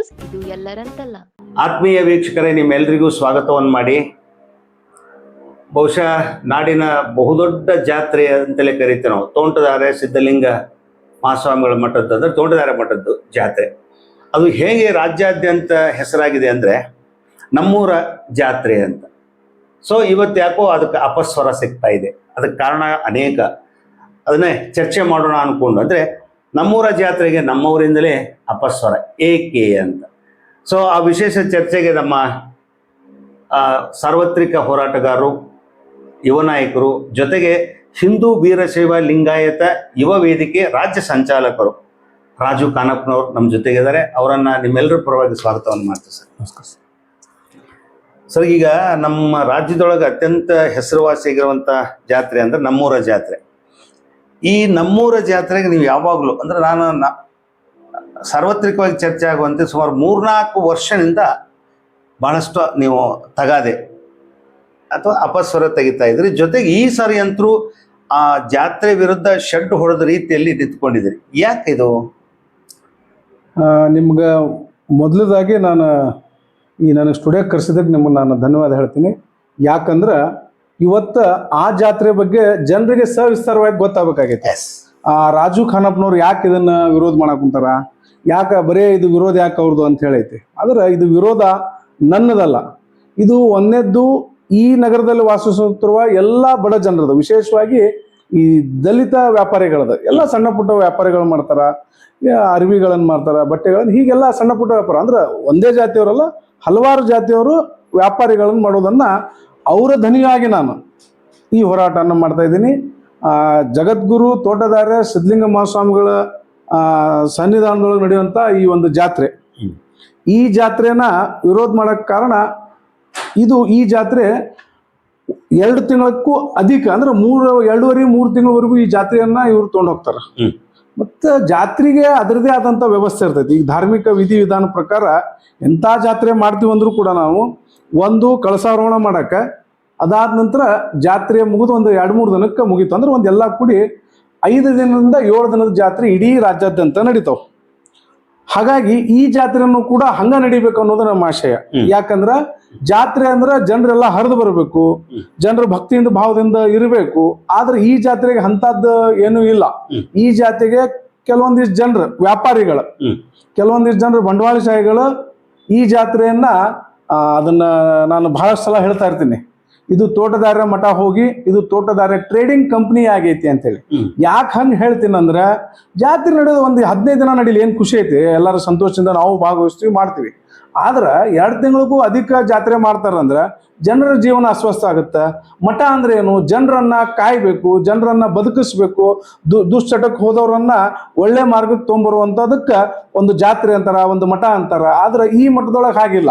News, ಇದು ಎಲ್ಲರಂತಲ್ಲ. ಆತ್ಮೀಯ ವೀಕ್ಷಕರೇ ನಿಮ್ಮೆಲ್ಲರಿಗೂ ಸ್ವಾಗತವನ್ನು ಮಾಡಿ. ಬಹುಶಃ ನಾಡಿನ ಬಹುದೊಡ್ಡ ಜಾತ್ರೆ ಅಂತಲೇ ಕರಿತೇವೆ ನಾವು. ತೋಂಟದಾರೆ ಸಿದ್ಧಲಿಂಗ ಮಹಾಸ್ವಾಮಿಗಳ ಮಠದ್ದು ಅಂದರೆ ತೋಂಟದಾರೆ ಮಠದ್ದು ಜಾತ್ರೆ. ಅದು ಹೇಗೆ ರಾಜ್ಯಾದ್ಯಂತ ಹೆಸರಾಗಿದೆ ಅಂದರೆ ನಮ್ಮೂರ ಜಾತ್ರೆ ಅಂತ. ಸೊ ಇವತ್ತು ಯಾಕೋ ಅದಕ್ಕೆ ಅಪಸ್ವರ ಸಿಗ್ತಾ ಇದೆ. ಅದಕ್ಕೆ ಕಾರಣ ಅನೇಕ. ಅದನ್ನೇ ಚರ್ಚೆ ಮಾಡೋಣ ಅಂದ್ಕೊಂಡು ಅಂದರೆ ನಮ್ಮೂರ ಜಾತ್ರೆಗೆ ನಮ್ಮೂರಿಂದಲೇ ಅಪಸ್ವರ ಏಕೆ ಅಂತ. ಸೊ ಆ ವಿಶೇಷ ಚರ್ಚೆಗೆ ನಮ್ಮ ಸಾರ್ವತ್ರಿಕ ಹೋರಾಟಗಾರರು ಯುವ ನಾಯಕರು ಜೊತೆಗೆ ಹಿಂದೂ ವೀರಶೈವ ಲಿಂಗಾಯತ ಯುವ ವೇದಿಕೆ ರಾಜ್ಯ ಸಂಚಾಲಕರು ರಾಜು ಕಾನಪ್ಪನವರು ನಮ್ಮ ಜೊತೆಗಿದ್ದಾರೆ. ಅವರನ್ನ ನಿಮ್ಮೆಲ್ಲರ ಪರವಾಗಿ ಸ್ವಾಗತವನ್ನು ಮಾಡ್ತೀವಿ ಸರ್. ನಮಸ್ಕಾರ ಸರ್. ಈಗ ನಮ್ಮ ರಾಜ್ಯದೊಳಗೆ ಅತ್ಯಂತ ಹೆಸರುವಾಸಿಯಾಗಿರುವಂಥ ಜಾತ್ರೆ ಅಂದ್ರೆ ನಮ್ಮೂರ ಜಾತ್ರೆ. ಈ ನಮ್ಮೂರ ಜಾತ್ರೆಗೆ ನೀವು ಯಾವಾಗಲೂ, ಅಂದ್ರೆ ನಾನು ಸಾರ್ವತ್ರಿಕವಾಗಿ ಚರ್ಚೆ ಆಗುವಂತೆ ಸುಮಾರು ಮೂರ್ನಾಲ್ಕು ವರ್ಷದಿಂದ ಬಹಳಷ್ಟು ನೀವು ತಗಾದೆ ಅಥವಾ ಅಪಸ್ವರ ತೆಗಿತಾ ಇದ್ರಿ. ಜೊತೆಗೆ ಈ ಸಾರಿ ಅಂತರೂ ಆ ಜಾತ್ರೆ ವಿರುದ್ಧ ಶೆಡ್ ಹೊಡೆದ ರೀತಿಯಲ್ಲಿ ನಿಂತ್ಕೊಂಡಿದ್ದೀರಿ. ಯಾಕೆ ಇದು? ನಿಮ್ಗೆ ಮೊದಲದಾಗಿ ನಾನು ಈ ನನಗೆ ಸ್ಟುಡಿಯೋಕ್ಕೆ ಕರೆಸಿದ್ದಕ್ಕೆ ನಿಮಗೆ ನಾನು ಧನ್ಯವಾದ ಹೇಳ್ತೀನಿ. ಯಾಕಂದ್ರೆ ಇವತ್ತು ಆ ಜಾತ್ರೆ ಬಗ್ಗೆ ಜನರಿಗೆ ಸವಿಸ್ತಾರವಾಗಿ ಗೊತ್ತಾಗಬೇಕಾಗೈತೆ. ಆ ರಾಜು ಖಾನಪ್ಪನವ್ರು ಯಾಕೆ ಇದನ್ನ ವಿರೋಧ ಮಾಡಕ್ ಕುಂತಾರ? ಯಾಕೆ ಬರೇ ಇದು ವಿರೋಧ ಯಾಕೆ ಅವ್ರದ್ದು ಅಂತ ಹೇಳೈತಿ. ಆದ್ರೆ ಇದು ವಿರೋಧ ನನ್ನದಲ್ಲ. ಇದು ಒಂದೇದ್ದು ಈ ನಗರದಲ್ಲಿ ವಾಸಿಸುತ್ತಿರುವ ಎಲ್ಲ ಬಡ ಜನರದು. ವಿಶೇಷವಾಗಿ ಈ ದಲಿತ ವ್ಯಾಪಾರಿಗಳದ. ಎಲ್ಲ ಸಣ್ಣ ಪುಟ್ಟ ವ್ಯಾಪಾರಿಗಳು ಮಾಡ್ತಾರ ಅರಿವಿಗಳನ್ನು ಮಾಡ್ತಾರ ಬಟ್ಟೆಗಳನ್ನು ಹೀಗೆಲ್ಲ ಸಣ್ಣ ಪುಟ್ಟ ವ್ಯಾಪಾರ. ಅಂದ್ರೆ ಒಂದೇ ಜಾತಿಯವರಲ್ಲ ಹಲವಾರು ಜಾತಿಯವರು ವ್ಯಾಪಾರಿಗಳನ್ನು ಮಾಡೋದನ್ನ ಅವರ ಧನಿಯಾಗಿ ನಾನು ಈ ಹೋರಾಟವನ್ನು ಮಾಡ್ತಾ ಇದ್ದೀನಿ. ಆ, ಜಗದ್ಗುರು ತೋಟದಾರ್ಯ ಸಿದ್ಧಲಿಂಗ ಮಹಾಸ್ವಾಮಿಗಳ ಆ, ಸನ್ನಿಧಾನದೊಳಗೆ ನಡೆಯುವಂಥ ಈ ಒಂದು ಜಾತ್ರೆ. ಈ ಜಾತ್ರೆನ ವಿರೋಧ ಮಾಡೋಕ್ಕೆ ಕಾರಣ ಇದು ಈ ಜಾತ್ರೆ ಎರಡು ತಿಂಗಳಕ್ಕೂ ಅಧಿಕ ಅಂದ್ರೆ ಮೂರು ಎರಡೂವರೆ ಮೂರು ತಿಂಗಳವರೆಗೂ ಈ ಜಾತ್ರೆಯನ್ನ ಇವ್ರು ತೊಗೊಂಡು ಹೋಗ್ತಾರೆ. ಹ್ಮ್. ಮತ್ತು ಜಾತ್ರೆಗೆ ಅದರದೇ ಆದಂಥ ವ್ಯವಸ್ಥೆ ಇರ್ತೈತಿ. ಈಗ ಧಾರ್ಮಿಕ ವಿಧಿವಿಧಾನ ಪ್ರಕಾರ ಎಂಥ ಜಾತ್ರೆ ಮಾಡ್ತೀವಿ ಅಂದ್ರೂ ಕೂಡ ನಾವು ಒಂದು ಕಳಸಾರೋಹಣ ಮಾಡಕ್ಕೆ ಅದಾದ ನಂತರ ಜಾತ್ರೆ ಮುಗಿದು ಒಂದು ಎರಡು ಮೂರು ದಿನಕ್ಕೆ ಮುಗೀತು. ಅಂದ್ರೆ ಒಂದು ಎಲ್ಲ ಕೂಡಿ ಐದು ದಿನದಿಂದ ಏಳು ದಿನದ ಜಾತ್ರೆ ಇಡೀ ರಾಜ್ಯಾದ್ಯಂತ ನಡೀತಾವ. ಹಾಗಾಗಿ ಈ ಜಾತ್ರೆಯನ್ನು ಕೂಡ ಹಂಗ ನಡಿಬೇಕು ಅನ್ನೋದು ನಮ್ಮ ಆಶಯ. ಯಾಕಂದ್ರ ಜಾತ್ರೆ ಅಂದ್ರೆ ಜನರೆಲ್ಲ ಹರಿದು ಬರಬೇಕು. ಜನರು ಭಕ್ತಿಯಿಂದ ಭಾವದಿಂದ ಇರಬೇಕು. ಆದ್ರೆ ಈ ಜಾತ್ರೆಗೆ ಅಂತದ್ದು ಏನೂ ಇಲ್ಲ. ಈ ಜಾತ್ರೆಗೆ ಕೆಲವೊಂದಿಷ್ಟು ಜನರು ವ್ಯಾಪಾರಿಗಳು ಕೆಲವೊಂದಿಷ್ಟು ಜನರು ಬಂಡವಾಳಶಾಹಿಗಳು ಈ ಜಾತ್ರೆಯನ್ನ ಅದನ್ನ ನಾನು ಬಹಳಷ್ಟು ಸಲ ಹೇಳ್ತಾ ಇರ್ತೀನಿ. ಇದು ತೋಟದಾರ ಮಠ ಹೋಗಿ ಇದು ತೋಟದಾರ ಟ್ರೇಡಿಂಗ್ ಕಂಪ್ನಿ ಆಗೈತಿ ಅಂತೇಳಿ. ಯಾಕೆ ಹಂಗೆ ಹೇಳ್ತೀನಿ ಅಂದ್ರೆ ಜಾತ್ರೆ ನಡೆಯೋದು ಒಂದು ಹದಿನೈದು ದಿನ ನಡೀಲಿ ಏನು ಖುಷಿ ಐತಿ? ಎಲ್ಲರೂ ಸಂತೋಷದಿಂದ ನಾವು ಭಾಗವಹಿಸ್ತೀವಿ ಮಾಡ್ತೀವಿ. ಆದ್ರೆ ಎರಡು ತಿಂಗಳಿಗೂ ಅಧಿಕ ಜಾತ್ರೆ ಮಾಡ್ತಾರಂದ್ರೆ ಜನರ ಜೀವನ ಅಸ್ವಸ್ಥ ಆಗುತ್ತೆ. ಮಠ ಅಂದ್ರೆ ಏನು? ಜನರನ್ನ ಕಾಯ್ಬೇಕು ಜನರನ್ನ ಬದುಕಿಸ್ಬೇಕು ದು ದುಶ್ಚಟಕ್ಕೆ ಹೋದವ್ರನ್ನ ಒಳ್ಳೆ ಮಾರ್ಗಕ್ಕೆ ತೊಗೊಂಬರುವಂಥದಕ್ಕೆ ಒಂದು ಜಾತ್ರೆ ಅಂತಾರ ಒಂದು ಮಠ ಅಂತಾರ. ಆದ್ರೆ ಈ ಮಠದೊಳಗೆ ಹಾಗಿಲ್ಲ.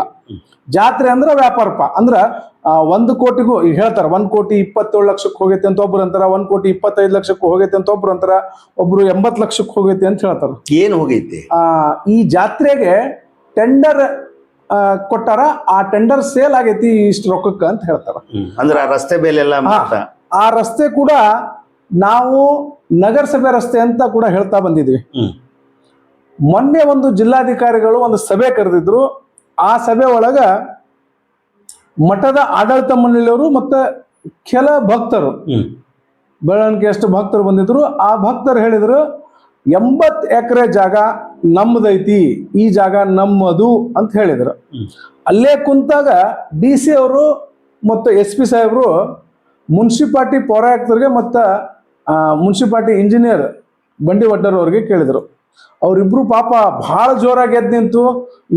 ಜಾತ್ರೆ ಅಂದ್ರೆ ವ್ಯಾಪಾರಪ್ಪ. ಅಂದ್ರ ಒಂದು ಕೋಟಿಗೂ ಈಗ ಹೇಳ್ತಾರ ಒಂದ್ ಕೋಟಿ ಇಪ್ಪತ್ತೇಳು ಲಕ್ಷಕ್ಕೆ ಹೋಗೈತೆ ಅಂತ ಒಬ್ರು ಅಂತಾರ ಒಂದ್ ಕೋಟಿ ಇಪ್ಪತ್ತೈದು ಲಕ್ಷಕ್ಕೆ ಹೋಗೈತೆ ಅಂತ ಒಬ್ರು ಅಂತಾರ ಒಬ್ರು ಎಂಬತ್ ಲಕ್ಷಕ್ಕೆ ಹೋಗೈತೆ ಅಂತ ಹೇಳ್ತಾರ. ಏನು ಹೋಗೈತಿ? ಆ, ಈ ಜಾತ್ರೆಗೆ ಟೆಂಡರ್ ಕೊಟ್ಟಾರ ಆ ಟೆಂಡರ್ ಸೇಲ್ ಆಗೈತಿ ಇಷ್ಟು ರೊಕ್ಕಕ್ಕೆ ಅಂತ ಹೇಳ್ತಾರ. ಅಂದ್ರೆ ಆ ರಸ್ತೆ ಬೇಲೆಲ್ಲ ಮಾಡ್ತಾ? ಆ ರಸ್ತೆ ಕೂಡ ನಾವು ನಗರಸಭೆ ರಸ್ತೆ ಅಂತ ಕೂಡ ಹೇಳ್ತಾ ಬಂದಿದ್ವಿ. ಹ್ಮ್. ಮೊನ್ನೆ ಒಂದು ಜಿಲ್ಲಾಧಿಕಾರಿಗಳು ಒಂದು ಸಭೆ ಕರೆದಿದ್ರು ಆ ಸಭೆ ಒಳಗ ಮಠದ ಆಡಳಿತ ಮಂಡಳಿಯವರು ಮತ್ತೆ ಕೆಲ ಭಕ್ತರು. ಬೆಳವಣಿಗೆ ಎಷ್ಟು ಭಕ್ತರು ಬಂದಿದ್ರು ಆ ಭಕ್ತರು ಹೇಳಿದ್ರು ಎಂಬತ್ತು ಎಕರೆ ಜಾಗ ನಮ್ಮದೈತಿ ಈ ಜಾಗ ನಮ್ಮದು ಅಂತ ಹೇಳಿದ್ರು. ಅಲ್ಲೇ ಕುಂತಾಗ ಡಿ ಸಿ ಅವರು ಮತ್ತು ಎಸ್ ಪಿ ಸಾಹೇಬರು ಮುನ್ಸಿಪಾಲ್ಟಿ ಪೌರಾಯುಕ್ತರಿಗೆ ಮತ್ತು ಮುನ್ಸಿಪಾಲ್ಟಿ ಇಂಜಿನಿಯರ್ ಬಂಡಿ ವಡ್ಡರ್ ಅವ್ರಿಗೆ ಕೇಳಿದರು. ಅವರಿಬ್ರು ಪಾಪ ಬಹಳ ಜೋರಾಗಿ ಎದ್ ನಿಂತು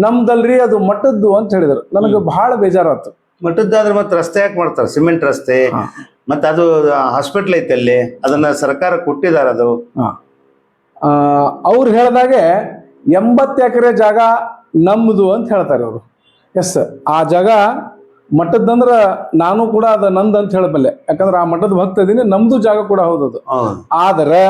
ನಮ್ದಲ್ರಿ ಅದು ಮಠದ್ದು ಅಂತ ಹೇಳಿದ್ರು. ನನಗೆ ಬಹಳ ಬೇಜಾರಾತು. ಮಠದ್ದಾದ್ರೆ ಮತ್ತೆ ರಸ್ತೆ ಯಾಕೆ ಮಾಡ್ತಾರೆ? ಸಿಮೆಂಟ್ ರಸ್ತೆ. ಮತ್ತೆ ಅದು ಹಾಸ್ಪಿಟ್ಲ್ ಐತೆ ಅಲ್ಲಿ ಅದನ್ನ ಸರ್ಕಾರ ಕೊಟ್ಟಿದ್ದಾರೆ ಅದು. ಅವ್ರು ಹೇಳ್ದಾಗೆ ಎಂಬತ್ತು ಎಕರೆ ಜಾಗ ನಮ್ಮದು ಅಂತ ಹೇಳ್ತಾರೆ ಅವರು. ಎಸ್ ಆ ಜಾಗ ಮಠದ್ದಂದ್ರ ನಾನು ಕೂಡ ಅದು ನಂದು ಅಂತ ಹೇಳಬಲ್ಲೆ. ಯಾಕಂದ್ರೆ ಆ ಮಠದ ಭಕ್ತ ಇದೀನಿ ನಮ್ದು ಜಾಗ ಕೂಡ ಹೌದದು. ಆದರೆ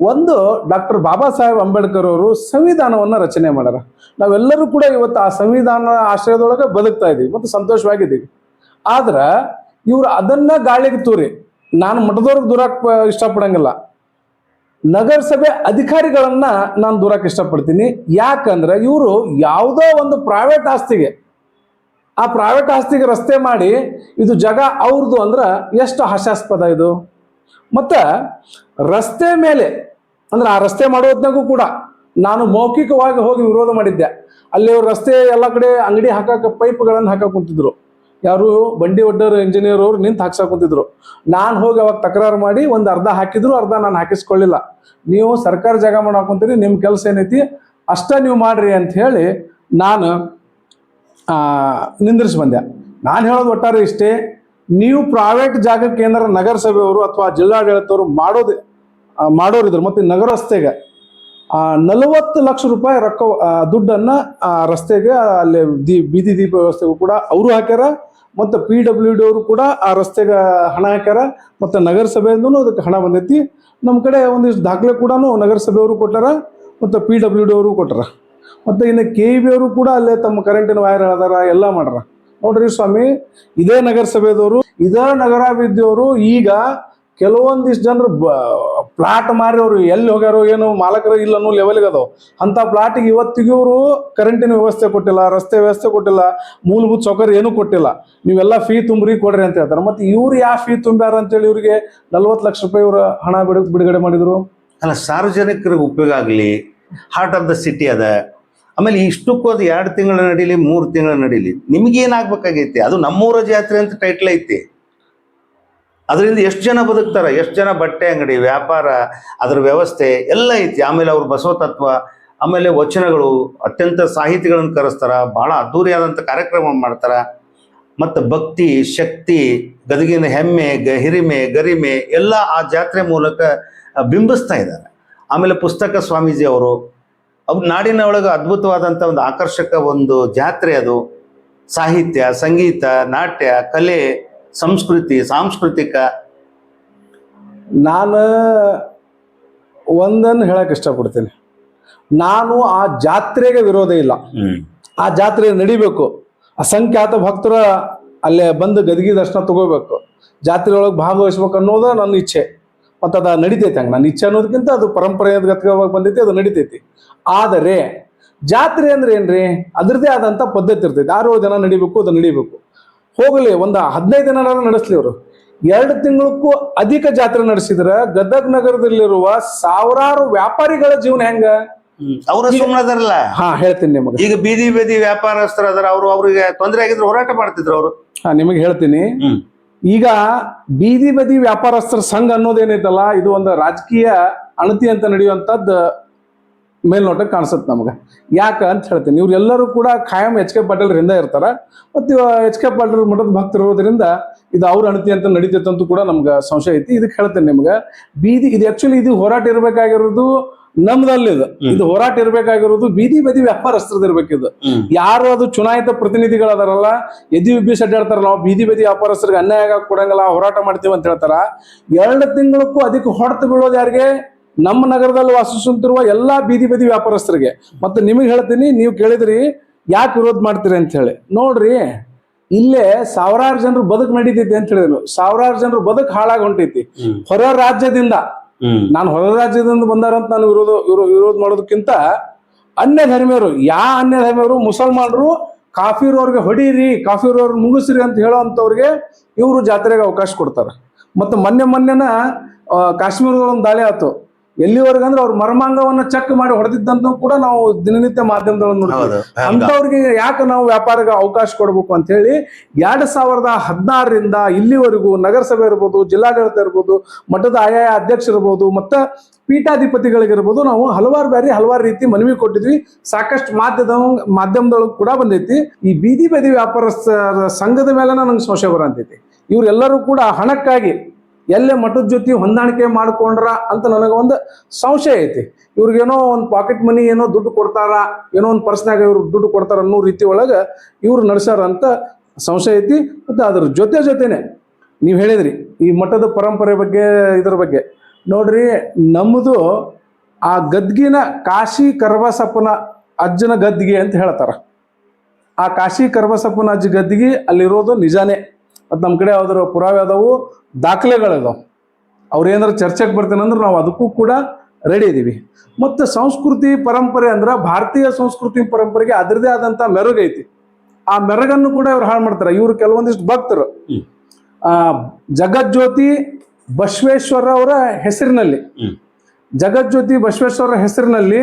ಒಂದು ಡಾಕ್ಟರ್ ಬಾಬಾ ಸಾಹೇಬ್ ಅಂಬೇಡ್ಕರ್ ಅವರು ಸಂವಿಧಾನವನ್ನ ರಚನೆ ಮಾಡ್ಯಾರ. ನಾವೆಲ್ಲರೂ ಕೂಡ ಇವತ್ತು ಆ ಸಂವಿಧಾನ ಆಶ್ರಯದೊಳಗೆ ಬದುಕ್ತಾ ಇದೀವಿ ಮತ್ತು ಸಂತೋಷವಾಗಿದ್ದೀವಿ. ಆದ್ರೆ ಇವರು ಅದನ್ನ ಗಾಳಿಗೆ ತೂರಿ. ನಾನು ಮಠದವ್ರಿಗೆ ದೂರಕ್ಕೆ ಇಷ್ಟಪಡಂಗಿಲ್ಲ. ನಗರಸಭೆ ಅಧಿಕಾರಿಗಳನ್ನ ನಾನು ದೂರಕ್ಕೆ ಇಷ್ಟಪಡ್ತೀನಿ. ಯಾಕಂದ್ರೆ ಇವರು ಯಾವುದೋ ಒಂದು ಪ್ರೈವೇಟ್ ಆಸ್ತಿಗೆ. ಆ ಪ್ರೈವೇಟ್ ಆಸ್ತಿಗೆ ರಸ್ತೆ ಮಾಡಿ ಇದು ಜಗ ಅವ್ರದ್ದು ಅಂದ್ರೆ ಎಷ್ಟು ಹಾಸ್ಯಾಸ್ಪದ ಇದು. ಮತ್ತು ರಸ್ತೆ ಮೇಲೆ, ಅಂದ್ರೆ ಆ ರಸ್ತೆ ಮಾಡೋದ್ನಾಗೂ ಕೂಡ ನಾನು ಮೌಖಿಕವಾಗಿ ಹೋಗಿ ವಿರೋಧ ಮಾಡಿದ್ದೆ. ಅಲ್ಲಿ ಅವ್ರು ರಸ್ತೆ ಎಲ್ಲ ಕಡೆ ಅಂಗಡಿ ಹಾಕಕ್ಕೆ ಪೈಪ್ಗಳನ್ನು ಹಾಕಕ್ಕೆ ಕುಂತಿದ್ರು. ಯಾರು ಬಂಡಿ ಒಡ್ಡರ್ ಇಂಜಿನಿಯರ್ ಅವ್ರು ನಿಂತು ಹಾಕ್ಸಕ್ ಕುಂತಿದ್ರು. ನಾನು ಹೋಗಿ ಅವಾಗ ತಕರಾರು ಮಾಡಿ ಒಂದು ಅರ್ಧ ಹಾಕಿದ್ರು, ಅರ್ಧ ನಾನು ಹಾಕಿಸ್ಕೊಳ್ಳಿಲ್ಲ. ನೀವು ಸರ್ಕಾರ ಜಾಗ ಮಾಡಿ ಹಾಕೊಂತೀರಿ ನಿಮ್ಮ ಕೆಲಸ ಏನೈತಿ, ಅಷ್ಟ ನೀವು ಮಾಡ್ರಿ ಅಂತ ಹೇಳಿ ನಾನು ನಿಂದ್ರಿಸಿ ಬಂದೆ. ನಾನು ಹೇಳೋದು ಒಟ್ಟಾರೆ ಇಷ್ಟೇ ನೀವು ಪ್ರೈವೇಟ್ ಜಾಗಕ್ಕೆ ಏನಾರ ನಗರಸಭೆಯವರು ಅಥವಾ ಜಿಲ್ಲಾಡಳಿತವರು ಮಾಡೋದು ಮಾಡೋರಿದ್ರು ಮತ್ತು ನಗರ ರಸ್ತೆಗೆ ಆ, ನಲವತ್ತು ಲಕ್ಷ ರೂಪಾಯಿ ರೊಕ್ಕ ದುಡ್ಡನ್ನು ರಸ್ತೆಗೆ ಅಲ್ಲಿ ದಿ ಬೀದಿ ದೀಪ ವ್ಯವಸ್ಥೆಗೂ ಕೂಡ ಅವರು ಹಾಕ್ಯಾರ ಮತ್ತು ಪಿ ಡಬ್ಲ್ಯೂ ಡಿ ಅವರು ಕೂಡ ಆ ರಸ್ತೆಗೆ ಹಣ ಹಾಕ್ಯಾರ ಮತ್ತು ನಗರಸಭೆಯಿಂದನೂ ಅದಕ್ಕೆ ಹಣ ಬಂದೈತಿ. ನಮ್ಮ ಕಡೆ ಒಂದಿಷ್ಟು ದಾಖಲೆ ಕೂಡ ನಗರಸಭೆಯವರು ಕೊಟ್ಟಾರ ಮತ್ತು ಪಿ ಡಬ್ಲ್ಯೂ ಡಿ ಅವರು ಕೊಟ್ಟಾರ. ಮತ್ತು ಇನ್ನು ಕೆ ಇ ಬಿ ಅವರು ಕೂಡ ಅಲ್ಲೇ ತಮ್ಮ ಕರೆಂಟಿನ ವೈರ್ ಅದಾರ ಎಲ್ಲ ಮಾಡ್ರ. ನೋಡ್ರಿ ಸ್ವಾಮಿ, ಇದೇ ನಗರಸಭೆದವರು, ಇದೇ ನಗರಾಭಿವೃದ್ಧಿಯವರು ಈಗ ಕೆಲವೊಂದಿಷ್ಟು ಜನರು ಪ್ಲಾಟ್ ಮಾರಿ ಅವರು ಎಲ್ಲಿ ಹೋಗ್ಯಾರೋ ಏನು ಮಾಲಕರು ಇಲ್ಲ ಅನ್ನೋ ಲೆವೆಲ್ಗೆ ಅದಾವ. ಅಂಥ ಪ್ಲಾಟಿಗೆ ಇವತ್ತಿಗೂ ಇವರು ಕರೆಂಟಿನ ವ್ಯವಸ್ಥೆ ಕೊಟ್ಟಿಲ್ಲ, ರಸ್ತೆ ವ್ಯವಸ್ಥೆ ಕೊಟ್ಟಿಲ್ಲ, ಮೂಲಭೂತ ಸೌಕರ್ಯ ಏನೂ ಕೊಟ್ಟಿಲ್ಲ. ನೀವೆಲ್ಲ ಫೀ ತುಂಬ್ರಿ ಕೊಡ್ರಿ ಅಂತ ಹೇಳ್ತಾರೆ. ಮತ್ತು ಇವ್ರು ಯಾವ ಫೀ ತುಂಬ್ಯಾರ ಅಂತೇಳಿ ಇವರಿಗೆ ನಲ್ವತ್ತು ಲಕ್ಷ ರೂಪಾಯಿ ಇವರು ಹಣ ಬಿಡು, ಬಿಡುಗಡೆ ಮಾಡಿದ್ರು? ಅಲ್ಲ, ಸಾರ್ವಜನಿಕರಿಗೆ ಉಪಯೋಗ ಆಗಲಿ ಹಾರ್ಟ್ ಆಫ್ ದ ಸಿಟಿ ಅದ ಆಮೇಲೆ ಇಷ್ಟಕ್ಕೂ ಅದು ಎರಡು ತಿಂಗಳ ನಡೀಲಿ, ಮೂರು ತಿಂಗಳ ನಡೀಲಿ. ನಿಮ್ಗೇನಾಗ್ಬೇಕಾಗೈತಿ? ಅದು ನಮ್ಮೂರ ಜಾತ್ರೆ ಅಂತ ಟೈಟ್ಲ್ ಐತಿ. ಅದರಿಂದ ಎಷ್ಟು ಜನ ಬದುಕ್ತಾರೆ? ಎಷ್ಟು ಜನ ಬಟ್ಟೆ ಅಂಗಡಿ, ವ್ಯಾಪಾರ, ಅದರ ವ್ಯವಸ್ಥೆ ಎಲ್ಲ ಐತಿ. ಆಮೇಲೆ ಅವ್ರ ಬಸವ ತತ್ವ ಆಮೇಲೆ ವಚನಗಳು, ಅತ್ಯಂತ ಸಾಹಿತಿಗಳನ್ನು ಕರೆಸ್ತಾರ, ಬಹಳ ಅದ್ಧೂರಿಯಾದಂಥ ಕಾರ್ಯಕ್ರಮ ಮಾಡ್ತಾರೆ. ಮತ್ತು ಭಕ್ತಿ, ಶಕ್ತಿ, ಗದಗಿನ ಹೆಮ್ಮೆ, ಗ, ಹಿರಿಮೆ, ಗರಿಮೆ, ಎಲ್ಲ ಆ ಜಾತ್ರೆ ಮೂಲಕ ಬಿಂಬಿಸ್ತಾ ಇದ್ದಾರೆ ಆಮೇಲೆ ಪುಸ್ತಕ ಸ್ವಾಮೀಜಿ ಅವರು ಅವು ನಾಡಿನ ಒಳಗೆ ಅದ್ಭುತವಾದಂಥ ಒಂದು ಆಕರ್ಷಕ ಒಂದು ಜಾತ್ರೆ ಅದು. ಸಾಹಿತ್ಯ ಸಂಗೀತ ನಾಟ್ಯ ಕಲೆ ಸಂಸ್ಕೃತಿ ಸಾಂಸ್ಕೃತಿಕ. ನಾನು ಒಂದನ್ನು ಹೇಳಕ್ಕೆ ಇಷ್ಟಪಡ್ತೀನಿ. ನಾನು ಆ ಜಾತ್ರೆಗೆ ವಿರೋಧ ಇಲ್ಲ. ಆ ಜಾತ್ರೆ ನಡಿಬೇಕು. ಅಸಂಖ್ಯಾತ ಭಕ್ತರ ಅಲ್ಲೇ ಬಂದು ಗದಗಿ ದರ್ಶನ ತಗೋಬೇಕು. ಜಾತ್ರೆ ಒಳಗೆ ಭಾಗವಹಿಸ್ಬೇಕು ಅನ್ನೋದು ನನ್ನ ಇಚ್ಛೆ. ಮತ್ತು ಅದು ನಡಿತೈತೆ ಹಂಗೆ. ನನ್ನ ಇಚ್ಛೆ ಅನ್ನೋದಕ್ಕಿಂತ ಅದು ಪರಂಪರೆಯ ಗತಿಗೆ ಬಂದೈತಿ ಅದು ನಡಿತೈತಿ. ಆದರೆ ಜಾತ್ರೆ ಅಂದ್ರೆ ಏನ್ರಿ? ಅದರದೇ ಆದಂತ ಪದ್ಧತಿ ಇರ್ತೈತಿ. ಆರು ಜನ ದಿನ ನಡಿಬೇಕು ಅದು ನಡಿಬೇಕು. ಹೋಗಲಿ ಒಂದು ಹದಿನೈದು ದಿನ ನಡೆಸ್ಲಿ ಅವರು. ಎರಡು ತಿಂಗಳಕ್ಕೂ ಅಧಿಕ ಜಾತ್ರೆ ನಡೆಸಿದ್ರ ಗದಗ್ ನಗರದಲ್ಲಿರುವ ಸಾವಿರಾರು ವ್ಯಾಪಾರಿಗಳ ಜೀವನ ಹೆಂಗ? ಅವರು ಸುಮ್ಮನದಲ್ಲ ಹಾ ಹೇಳ್ತೀನಿ ನಿಮಗೆ. ಈಗ ಬೀದಿ ಬೀದಿ ವ್ಯಾಪಾರಸ್ಥರ ಅದರ ಅವರು ಅವ್ರಿಗೆ ತೊಂದರೆ ಆಗಿದ್ರೆ ಹೋರಾಟ ಮಾಡ್ತಿದ್ರು ಅವರು. ಹಾ ನಿಮಗೆ ಹೇಳ್ತೀನಿ. ಈಗ ಬೀದಿ ಬದಿ ವ್ಯಾಪಾರಸ್ಥರ ಸಂಘ ಅನ್ನೋದೇನೈತಲ್ಲ ಇದು ಒಂದು ರಾಜಕೀಯ ಅಣತಿ ಅಂತ ನಡೆಯುವಂಥದ್ದು ಮೇಲ್ನೋಟಕ್ಕೆ ಕಾಣಿಸುತ್ತೆ ನಮಗೆ. ಯಾಕ ಅಂತ ಹೇಳ್ತೀನಿ. ಇವರೆಲ್ಲರೂ ಕೂಡ ಖಾಯಂ ಎಚ್ ಕೆ ಪಾಟೀಲ್ ಇರ್ತಾರೆ. ಇರ್ತಾರ ಮತ್ತು ಎಚ್ ಕೆ ಪಾಟೀಲ್ ಮಠದ ಭಕ್ತರು ಇರೋದ್ರಿಂದ ಇದು ಅವ್ರ ಅಣತಿ ಅಂತ ನಡೀತೈತೆ ಅಂತೂ ಕೂಡ ನಮ್ಗೆ ಸಂಶಯ ಐತಿ. ಇದಕ್ಕೆ ಹೇಳ್ತೇನೆ ನಿಮ್ಗೆ. ಬೀದಿ ಇದು ಆಕ್ಚುಲಿ ಇದು ಹೋರಾಟ ಇರಬೇಕಾಗಿರೋದು ನಮ್ದಲ್ಲಿ ಇದು. ಇದು ಹೋರಾಟ ಇರಬೇಕಾಗಿರೋದು ಬೀದಿ ಬದಿ ವ್ಯಾಪಾರಸ್ಥರದಿರ್ಬೇಕಿದು ಯಾರು ಅದು ಚುನಾಯಿತ ಪ್ರತಿನಿಧಿಗಳು ಅದಾರಲ್ಲ ಎದಿ ಉಬ್ಬಿಸಿ ಅಡ್ಡಾಡ್ತಾರ ನಾವು ಬೀದಿ ಬದಿ ವ್ಯಾಪಾರಸ್ಥರಿಗೆ ಅನ್ಯಾಯ ಕೊಡಂಗಿಲ್ಲ ಹೋರಾಟ ಮಾಡ್ತೀವಿ ಅಂತ ಹೇಳ್ತಾರ. ಎರಡು ತಿಂಗಳಕ್ಕೂ ಅದಕ್ಕೆ ಹೊಡೆತ ಬೀಳೋದು ಯಾರಿಗೆ? ನಮ್ಮ ನಗರದಲ್ಲಿ ವಾಸಿಸುತ್ತಿರುವ ಎಲ್ಲಾ ಬೀದಿ ಬೀದಿ ವ್ಯಾಪಾರಸ್ಥರಿಗೆ ಮತ್ತೆ ನಿಮಗೆ ಹೇಳ್ತೀನಿ ನೀವು ಕೇಳಿದ್ರಿ ಯಾಕೆ ವಿರೋಧ ಮಾಡ್ತೀರಿ ಅಂತ ಹೇಳಿ. ನೋಡ್ರಿ ಇಲ್ಲೇ ಸಾವಿರಾರು ಜನರು ಬದುಕು ನಡೀತೈತಿ ಅಂತ ಹೇಳಿದ್ರು. ಸಾವಿರಾರು ಜನರು ಬದುಕು ಹಾಳಾಗಿ ಹೊಂಟೈತಿ. ಹೊರ ರಾಜ್ಯದಿಂದ ನಾನು ಹೊರ ರಾಜ್ಯದಿಂದ ಬಂದಾರ ಅಂತ ನಾನು ವಿರೋಧ ವಿರೋ- ವಿರೋಧ ಮಾಡೋದಕ್ಕಿಂತ ಅನ್ಯ ಧರ್ಮೀಯರು ಯಾ ಅನ್ಯ ಧರ್ಮೀಯರು ಮುಸಲ್ಮಾನರು ಕಾಫಿರೋರ್ಗೆ ಹೊಡೀರಿ ಕಾಫಿರೋರ್ ಮುಗಿಸ್ರಿ ಅಂತ ಹೇಳೋ ಅಂಥವ್ರಿಗೆ ಇವರು ಜಾತ್ರೆಗೆ ಅವಕಾಶ ಕೊಡ್ತಾರೆ. ಮತ್ತು ಮೊನ್ನೆ ಮೊನ್ನೆನ ಕಾಶ್ಮೀರದ ಕಾಶ್ಮೀರದೊಳಗೆ ದಾಳಿ ಆಯ್ತು. ಎಲ್ಲಿವರೆಗೆ ಅಂದ್ರೆ ಅವ್ರ ಮರ್ಮಾಂಗವನ್ನ ಚೆಕ್ ಮಾಡಿ ಹೊಡೆದಿದ್ದಂತ ಕೂಡ ನಾವು ದಿನನಿತ್ಯ ಮಾಧ್ಯಮದೊಳಗೆ ನೋಡ್ತೀವಿ. ಅಂತವ್ರಿಗೆ ಯಾಕೆ ನಾವು ವ್ಯಾಪಾರಿಗೆ ಅವಕಾಶ ಕೊಡಬೇಕು ಅಂತ ಹೇಳಿ ಎರಡ್ ಸಾವಿರದ ಹದಿನಾರರಿಂದ ಇಲ್ಲಿವರೆಗೂ ನಗರಸಭೆ ಇರ್ಬೋದು ಜಿಲ್ಲಾಡಳಿತ ಇರ್ಬೋದು ಮಠದ ಆಯಾಯ ಅಧ್ಯಕ್ಷ ಇರ್ಬೋದು ಮತ್ತು ಪೀಠಾಧಿಪತಿಗಳಿಗಿರ್ಬೋದು ನಾವು ಹಲವಾರು ಬಾರಿ ಹಲವಾರು ರೀತಿ ಮನವಿ ಕೊಟ್ಟಿದ್ವಿ. ಸಾಕಷ್ಟು ಮಾಧ್ಯಮದ ಮಾಧ್ಯಮದೊಳಗೆ ಕೂಡ ಬಂದೈತಿ. ಈ ಬೀದಿ ಬದಿ ವ್ಯಾಪಾರಸ್ಥರ ಸಂಘದ ಮೇಲೆ ನಂಗೆ ಸಂಶಯ ಬರಂತೈತಿ. ಇವರೆಲ್ಲರೂ ಕೂಡ ಹಣಕ್ಕಾಗಿ ಎಲ್ಲೇ ಮಠದ ಜೊತೆ ಹೊಂದಾಣಿಕೆ ಮಾಡ್ಕೊಂಡ್ರ ಅಂತ ನನಗೆ ಒಂದು ಸಂಶಯ ಐತಿ. ಇವ್ರಿಗೇನೋ ಒಂದು ಪಾಕೆಟ್ ಮನಿ ಏನೋ ದುಡ್ಡು ಕೊಡ್ತಾರ, ಏನೋ ಒಂದು ಪರ್ಸ್ನಾಗ ಇವ್ರು ದುಡ್ಡು ಕೊಡ್ತಾರ ಅನ್ನೋ ರೀತಿ ಒಳಗೆ ಇವ್ರು ನಡೆಸ್ಯಾರ ಅಂತ ಸಂಶಯ ಐತಿ. ಮತ್ತು ಅದ್ರ ಜೊತೆ ಜೊತೆನೆ ನೀವು ಹೇಳಿದ್ರಿ ಈ ಮಠದ ಪರಂಪರೆ ಬಗ್ಗೆ, ಇದ್ರ ಬಗ್ಗೆ. ನೋಡ್ರಿ ನಮ್ಮದು ಆ ಗದ್ಗಿನ ಕಾಶಿ ಕರ್ಬಸಪ್ಪನ ಅಜ್ಜನ ಗದ್ದಿಗೆ ಅಂತ ಹೇಳ್ತಾರ. ಆ ಕಾಶಿ ಕರ್ಬಸಪ್ಪನ ಅಜ್ಜ ಗದ್ದಿಗೆ ಅಲ್ಲಿರೋದು ನಿಜಾನೇ. ಮತ್ತು ನಮ್ಮ ಕಡೆ ಯಾವ್ದಾರು ಪುರಾವೆ ಅದಾವು ದಾಖಲೆಗಳಿದಾವೆ. ಅವ್ರು ಏನಾರು ಚರ್ಚೆಗೆ ಬರ್ತೇನೆ ಅಂದ್ರೆ ನಾವು ಅದಕ್ಕೂ ಕೂಡ ರೆಡಿ ಇದೀವಿ. ಮತ್ತು ಸಂಸ್ಕೃತಿ ಪರಂಪರೆ ಅಂದ್ರೆ ಭಾರತೀಯ ಸಂಸ್ಕೃತಿ ಪರಂಪರೆಗೆ ಅದರದೇ ಆದಂಥ ಮೆರುಗೈತಿ. ಆ ಮೆರಗನ್ನು ಕೂಡ ಇವ್ರು ಹಾಳು ಮಾಡ್ತಾರೆ. ಇವರು ಕೆಲವೊಂದಿಷ್ಟು ಭಕ್ತರು. ಜಗಜ್ಯೋತಿ ಬಸವೇಶ್ವರ ಅವರ ಹೆಸರಿನಲ್ಲಿ. ಜಗಜ್ಯೋತಿ ಬಸವೇಶ್ವರ ಹೆಸರಿನಲ್ಲಿ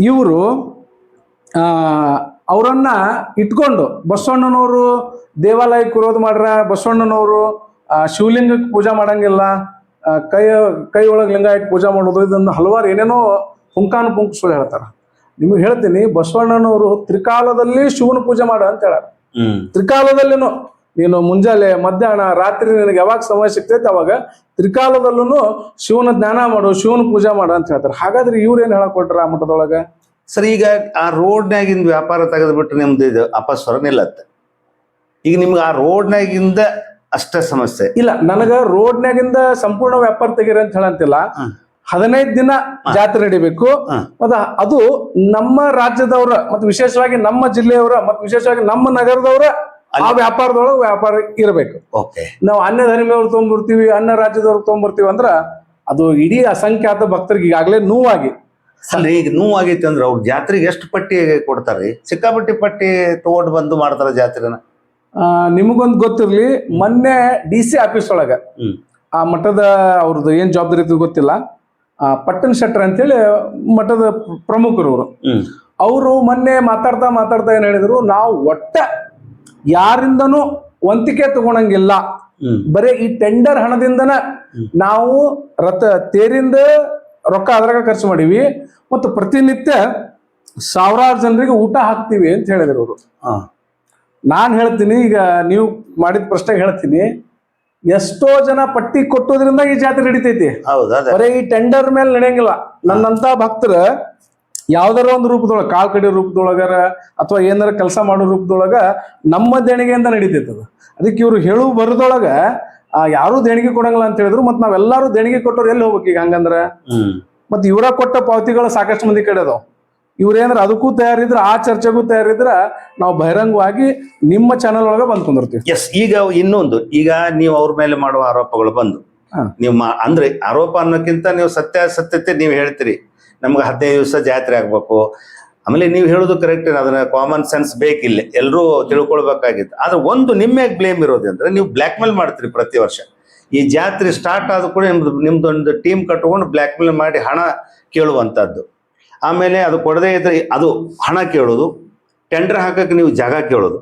ಇವರು ಅವರನ್ನ ಇಟ್ಕೊಂಡು ಬಸವಣ್ಣನವರು ದೇವಾಲಯಕ್ಕೆ ವಿರೋಧ ಮಾಡ್ರ ಬಸವಣ್ಣನವರು ಆ, ಶಿವಲಿಂಗಕ್ಕೆ ಪೂಜಾ ಮಾಡಂಗಿಲ್ಲ ಕೈ ಕೈ ಒಳಗೆ ಲಿಂಗ ಇಟ್ಟು ಪೂಜಾ ಮಾಡೋದು ಇದನ್ನು ಹಲವಾರು ಏನೇನೋ ಪುಂಕಾನು ಪುಂಕ್ ಹೇಳ್ತಾರ. ನಿಮ್ಗೆ ಹೇಳ್ತೀನಿ ಬಸವಣ್ಣನವರು ತ್ರಿಕಾಲದಲ್ಲಿ ಶಿವನ ಪೂಜೆ ಮಾಡ ಅಂತ ಹೇಳ ತ್ರಿಕಾಲದಲ್ಲಿನೂ ನೀನು ಮುಂಜಾನೆ ಮಧ್ಯಾಹ್ನ ರಾತ್ರಿ ನಿನಗೆ ಯಾವಾಗ ಸಮಯ ಸಿಗ್ತೈತೆ ಅವಾಗ ತ್ರಿಕಾಲದಲ್ಲೂ ಶಿವನ ಜ್ಞಾನ ಮಾಡು ಶಿವನ ಪೂಜೆ ಮಾಡು ಅಂತ ಹೇಳ್ತಾರೆ. ಹಾಗಾದ್ರೆ ಇವ್ರು ಏನ್ ಹೇಳಕ್ ಕೊಟ್ರ ಆ ಮಠದೊಳಗ? ಸರಿ ಈಗ ಆ ರೋಡ್ನಾಗಿಂದ ವ್ಯಾಪಾರ ತೆಗೆದ್ಬಿಟ್ರೆ ನಿಮ್ದು ಇದು ಅಪಸ್ವರ ನಿಲ್ಲತ್ತೆ ಈಗ ನಿಮ್ಗೆ ಆ ರೋಡ್ನಾಗಿಂದ ಅಷ್ಟೇ ಸಮಸ್ಯೆ. ಇಲ್ಲ ನನಗ ರೋಡ್ನಾಗಿಂದ ಸಂಪೂರ್ಣ ವ್ಯಾಪಾರ ತೆಗೀರಿ ಅಂತ ಹೇಳಂತಿಲ್ಲ. ಹದಿನೈದು ದಿನ ಜಾತ್ರೆ ನಡಿಬೇಕು. ಮತ್ತ ಅದು ನಮ್ಮ ರಾಜ್ಯದವ್ರ ಮತ್ತೆ ವಿಶೇಷವಾಗಿ ನಮ್ಮ ಜಿಲ್ಲೆಯವರ ಮತ್ತೆ ವಿಶೇಷವಾಗಿ ನಮ್ಮ ನಗರದವರ ಆ ವ್ಯಾಪಾರದೊಳಗೆ ವ್ಯಾಪಾರ ಇರಬೇಕು. ಓಕೆ. ನಾವು ಅನ್ಯ ಧರ್ಮಿಯವ್ರು ತೊಗೊಂಡ್ಬರ್ತೀವಿ ಅನ್ಯ ರಾಜ್ಯದವ್ರು ತೊಗೊಂಡ್ಬರ್ತೀವಿ ಅಂದ್ರ ಅದು ಇಡೀ ಅಸಂಖ್ಯಾತ ಭಕ್ತರಿಗೆ ಈಗಾಗಲೇ ನೋವಾಗಿ. ಅಲ್ರಿ ಈಗ ನೋವು ಆಗೈತೆ ಅಂದ್ರೆ ಅವ್ರ ಜಾತ್ರೆಗೆ ಎಷ್ಟು ಪಟ್ಟಿ ಕೊಡ್ತಾರ್ರಿ? ಸಿಕ್ಕಾಪಟ್ಟಿ ಪಟ್ಟಿ ತಗೊಂಡು ಬಂದು ಮಾಡ್ತಾರ ಜಾತ್ರೆನ? ನಿಮಗೊಂದು ಗೊತ್ತಿರಲಿ ಮೊನ್ನೆ ಡಿ ಸಿ ಆಫೀಸ್ ಒಳಗೆ ಆ ಮಠದ ಅವ್ರದ್ದು ಏನ್ ಜವಾಬ್ದಾರಿ ಇತ್ತು ಗೊತ್ತಿಲ್ಲ. ಆ, ಪಟ್ಟಣ ಶೆಟ್ಟರ್ ಅಂತೇಳಿ ಮಠದ ಪ್ರ- ಪ್ರಮುಖರು ಅವರು. ಅವರು ಮೊನ್ನೆ ಮಾತಾಡ್ತಾ ಮಾತಾಡ್ತಾ ಏನ್ ಹೇಳಿದ್ರು ನಾವು ಒಟ್ಟ ಯಾರಿಂದನೂ ವಂತಿಕೆ ತಗೊಳಂಗಿಲ್ಲ ಬರೇ ಈ ಟೆಂಡರ್ ಹಣದಿಂದನ ನಾವು ರಥ ತೇರಿಂದ ರೊಕ್ಕ ಅದ್ರಾಗ ಖರ್ಚು ಮಾಡೀವಿ ಮತ್ತು ಪ್ರತಿನಿತ್ಯ ಸಾವಿರಾರು ಜನರಿಗೆ ಊಟ ಹಾಕ್ತೀವಿ ಅಂತ ಹೇಳಿದ್ರು ಅವರು. ನಾನು ಹೇಳ್ತೀನಿ ಈಗ ನೀವು ಮಾಡಿದ ಪ್ರಶ್ನೆ ಹೇಳ್ತೀನಿ. ಎಷ್ಟೋ ಜನ ಪಟ್ಟಿ ಕೊಟ್ಟೋದ್ರಿಂದ ಈ ಜಾತ್ರೆ ನಡೀತೈತಿ. ಬರೀ ಈ ಟೆಂಡರ್ ಮೇಲೆ ನಡೆಯಂಗಿಲ್ಲ. ನನ್ನಂತ ಭಕ್ತರ ಯಾವ್ದಾರ ಒಂದು ರೂಪದೊಳಗ ಕಾಲ್ ಕಡಿ ರೂಪದೊಳಗಾರ ಅಥವಾ ಏನಾರ ಕೆಲಸ ಮಾಡೋ ರೂಪದೊಳಗ ನಮ್ಮ ದೇಣಿಗೆಯಿಂದ ನಡೀತೈತೆ ಅದು. ಅದಕ್ಕೆ ಇವ್ರು ಹೇಳು ಬರದೊಳಗ ಆ, ಯಾರೂ ದೇಣಿಗೆ ಕೊಡಂಗಿಲ್ಲ ಅಂತ ಹೇಳಿದ್ರು ಮತ್ತೆ ನಾವೆಲ್ಲರೂ ದೇಣಿಗೆ ಕೊಟ್ಟವ್ರು ಎಲ್ಲಿ ಹೋಗ್ಬೇಕು ಈಗ ಹಂಗಂದ್ರ? ಮತ್ ಮತ್ತೆ ಇವರ ಕೊಟ್ಟ ಪಾವತಿಗಳು ಸಾಕಷ್ಟು ಮಂದಿ ಕಡೆ ಅದಾವ. ಇವ್ರೇನಾರ ಅದಕ್ಕೂ ತಯಾರಿದ್ರೆ ಆ ಚರ್ಚೆಗೂ ತಯಾರಿದ್ರ ನಾವು ಬಹಿರಂಗವಾಗಿ ನಿಮ್ಮ ಚಾನಲ್ ಒಳಗೆ ಬಂದ್ ಕುಂದಿರ್ತೀವಿ. ಎಸ್ ಈಗ ಇನ್ನೊಂದು ಈಗ ನೀವು ಅವ್ರ ಮೇಲೆ ಮಾಡುವ ಆರೋಪಗಳು ಬಂದು. ನಿಮ್ಮ ಅಂದ್ರೆ ಆರೋಪ ಅನ್ನೋಕ್ಕಿಂತ ನೀವು ಸತ್ಯಾಸತ್ಯತೆ ನೀವು ಹೇಳ್ತೀರಿ. ನಮ್ಗೆ ಹದಿನೈದು ದಿವಸ ಜಾತ್ರೆ ಆಗ್ಬೇಕು. ಆಮೇಲೆ ನೀವು ಹೇಳೋದು ಕರೆಕ್ಟ್ ಅದನ್ನ ಕಾಮನ್ ಸೆನ್ಸ್ ಬೇಕಿಲ್ಲ. ಎಲ್ಲರೂ ತಿಳ್ಕೊಳ್ಬೇಕಾಗಿತ್ತು. ಆದ್ರೆ ಒಂದು ನಿಮ್ಮ್ಯಾಗ ಬ್ಲೇಮ್ ಇರೋದಂದ್ರೆ ನೀವು ಬ್ಲ್ಯಾಕ್ ಮೇಲ್ ಮಾಡ್ತೀರಿ ಪ್ರತಿ ವರ್ಷ. ಈ ಜಾತ್ರೆ ಸ್ಟಾರ್ಟ್ ಆದ ಕೂಡ ನಿಮ್ದು ನಿಮ್ದೊಂದು ಟೀಮ್ ಕಟ್ಕೊಂಡು ಬ್ಲ್ಯಾಕ್ ಮೇಲ್ ಮಾಡಿ ಹಣ ಕೇಳುವಂಥದ್ದು ಆಮೇಲೆ ಅದು ಕೊಡದೇ ಇದ್ರೆ ಅದು ಹಣ ಕೇಳೋದು. ಟೆಂಡರ್ ಹಾಕಕ್ಕೆ ನೀವು ಜಾಗ ಕೇಳೋದು.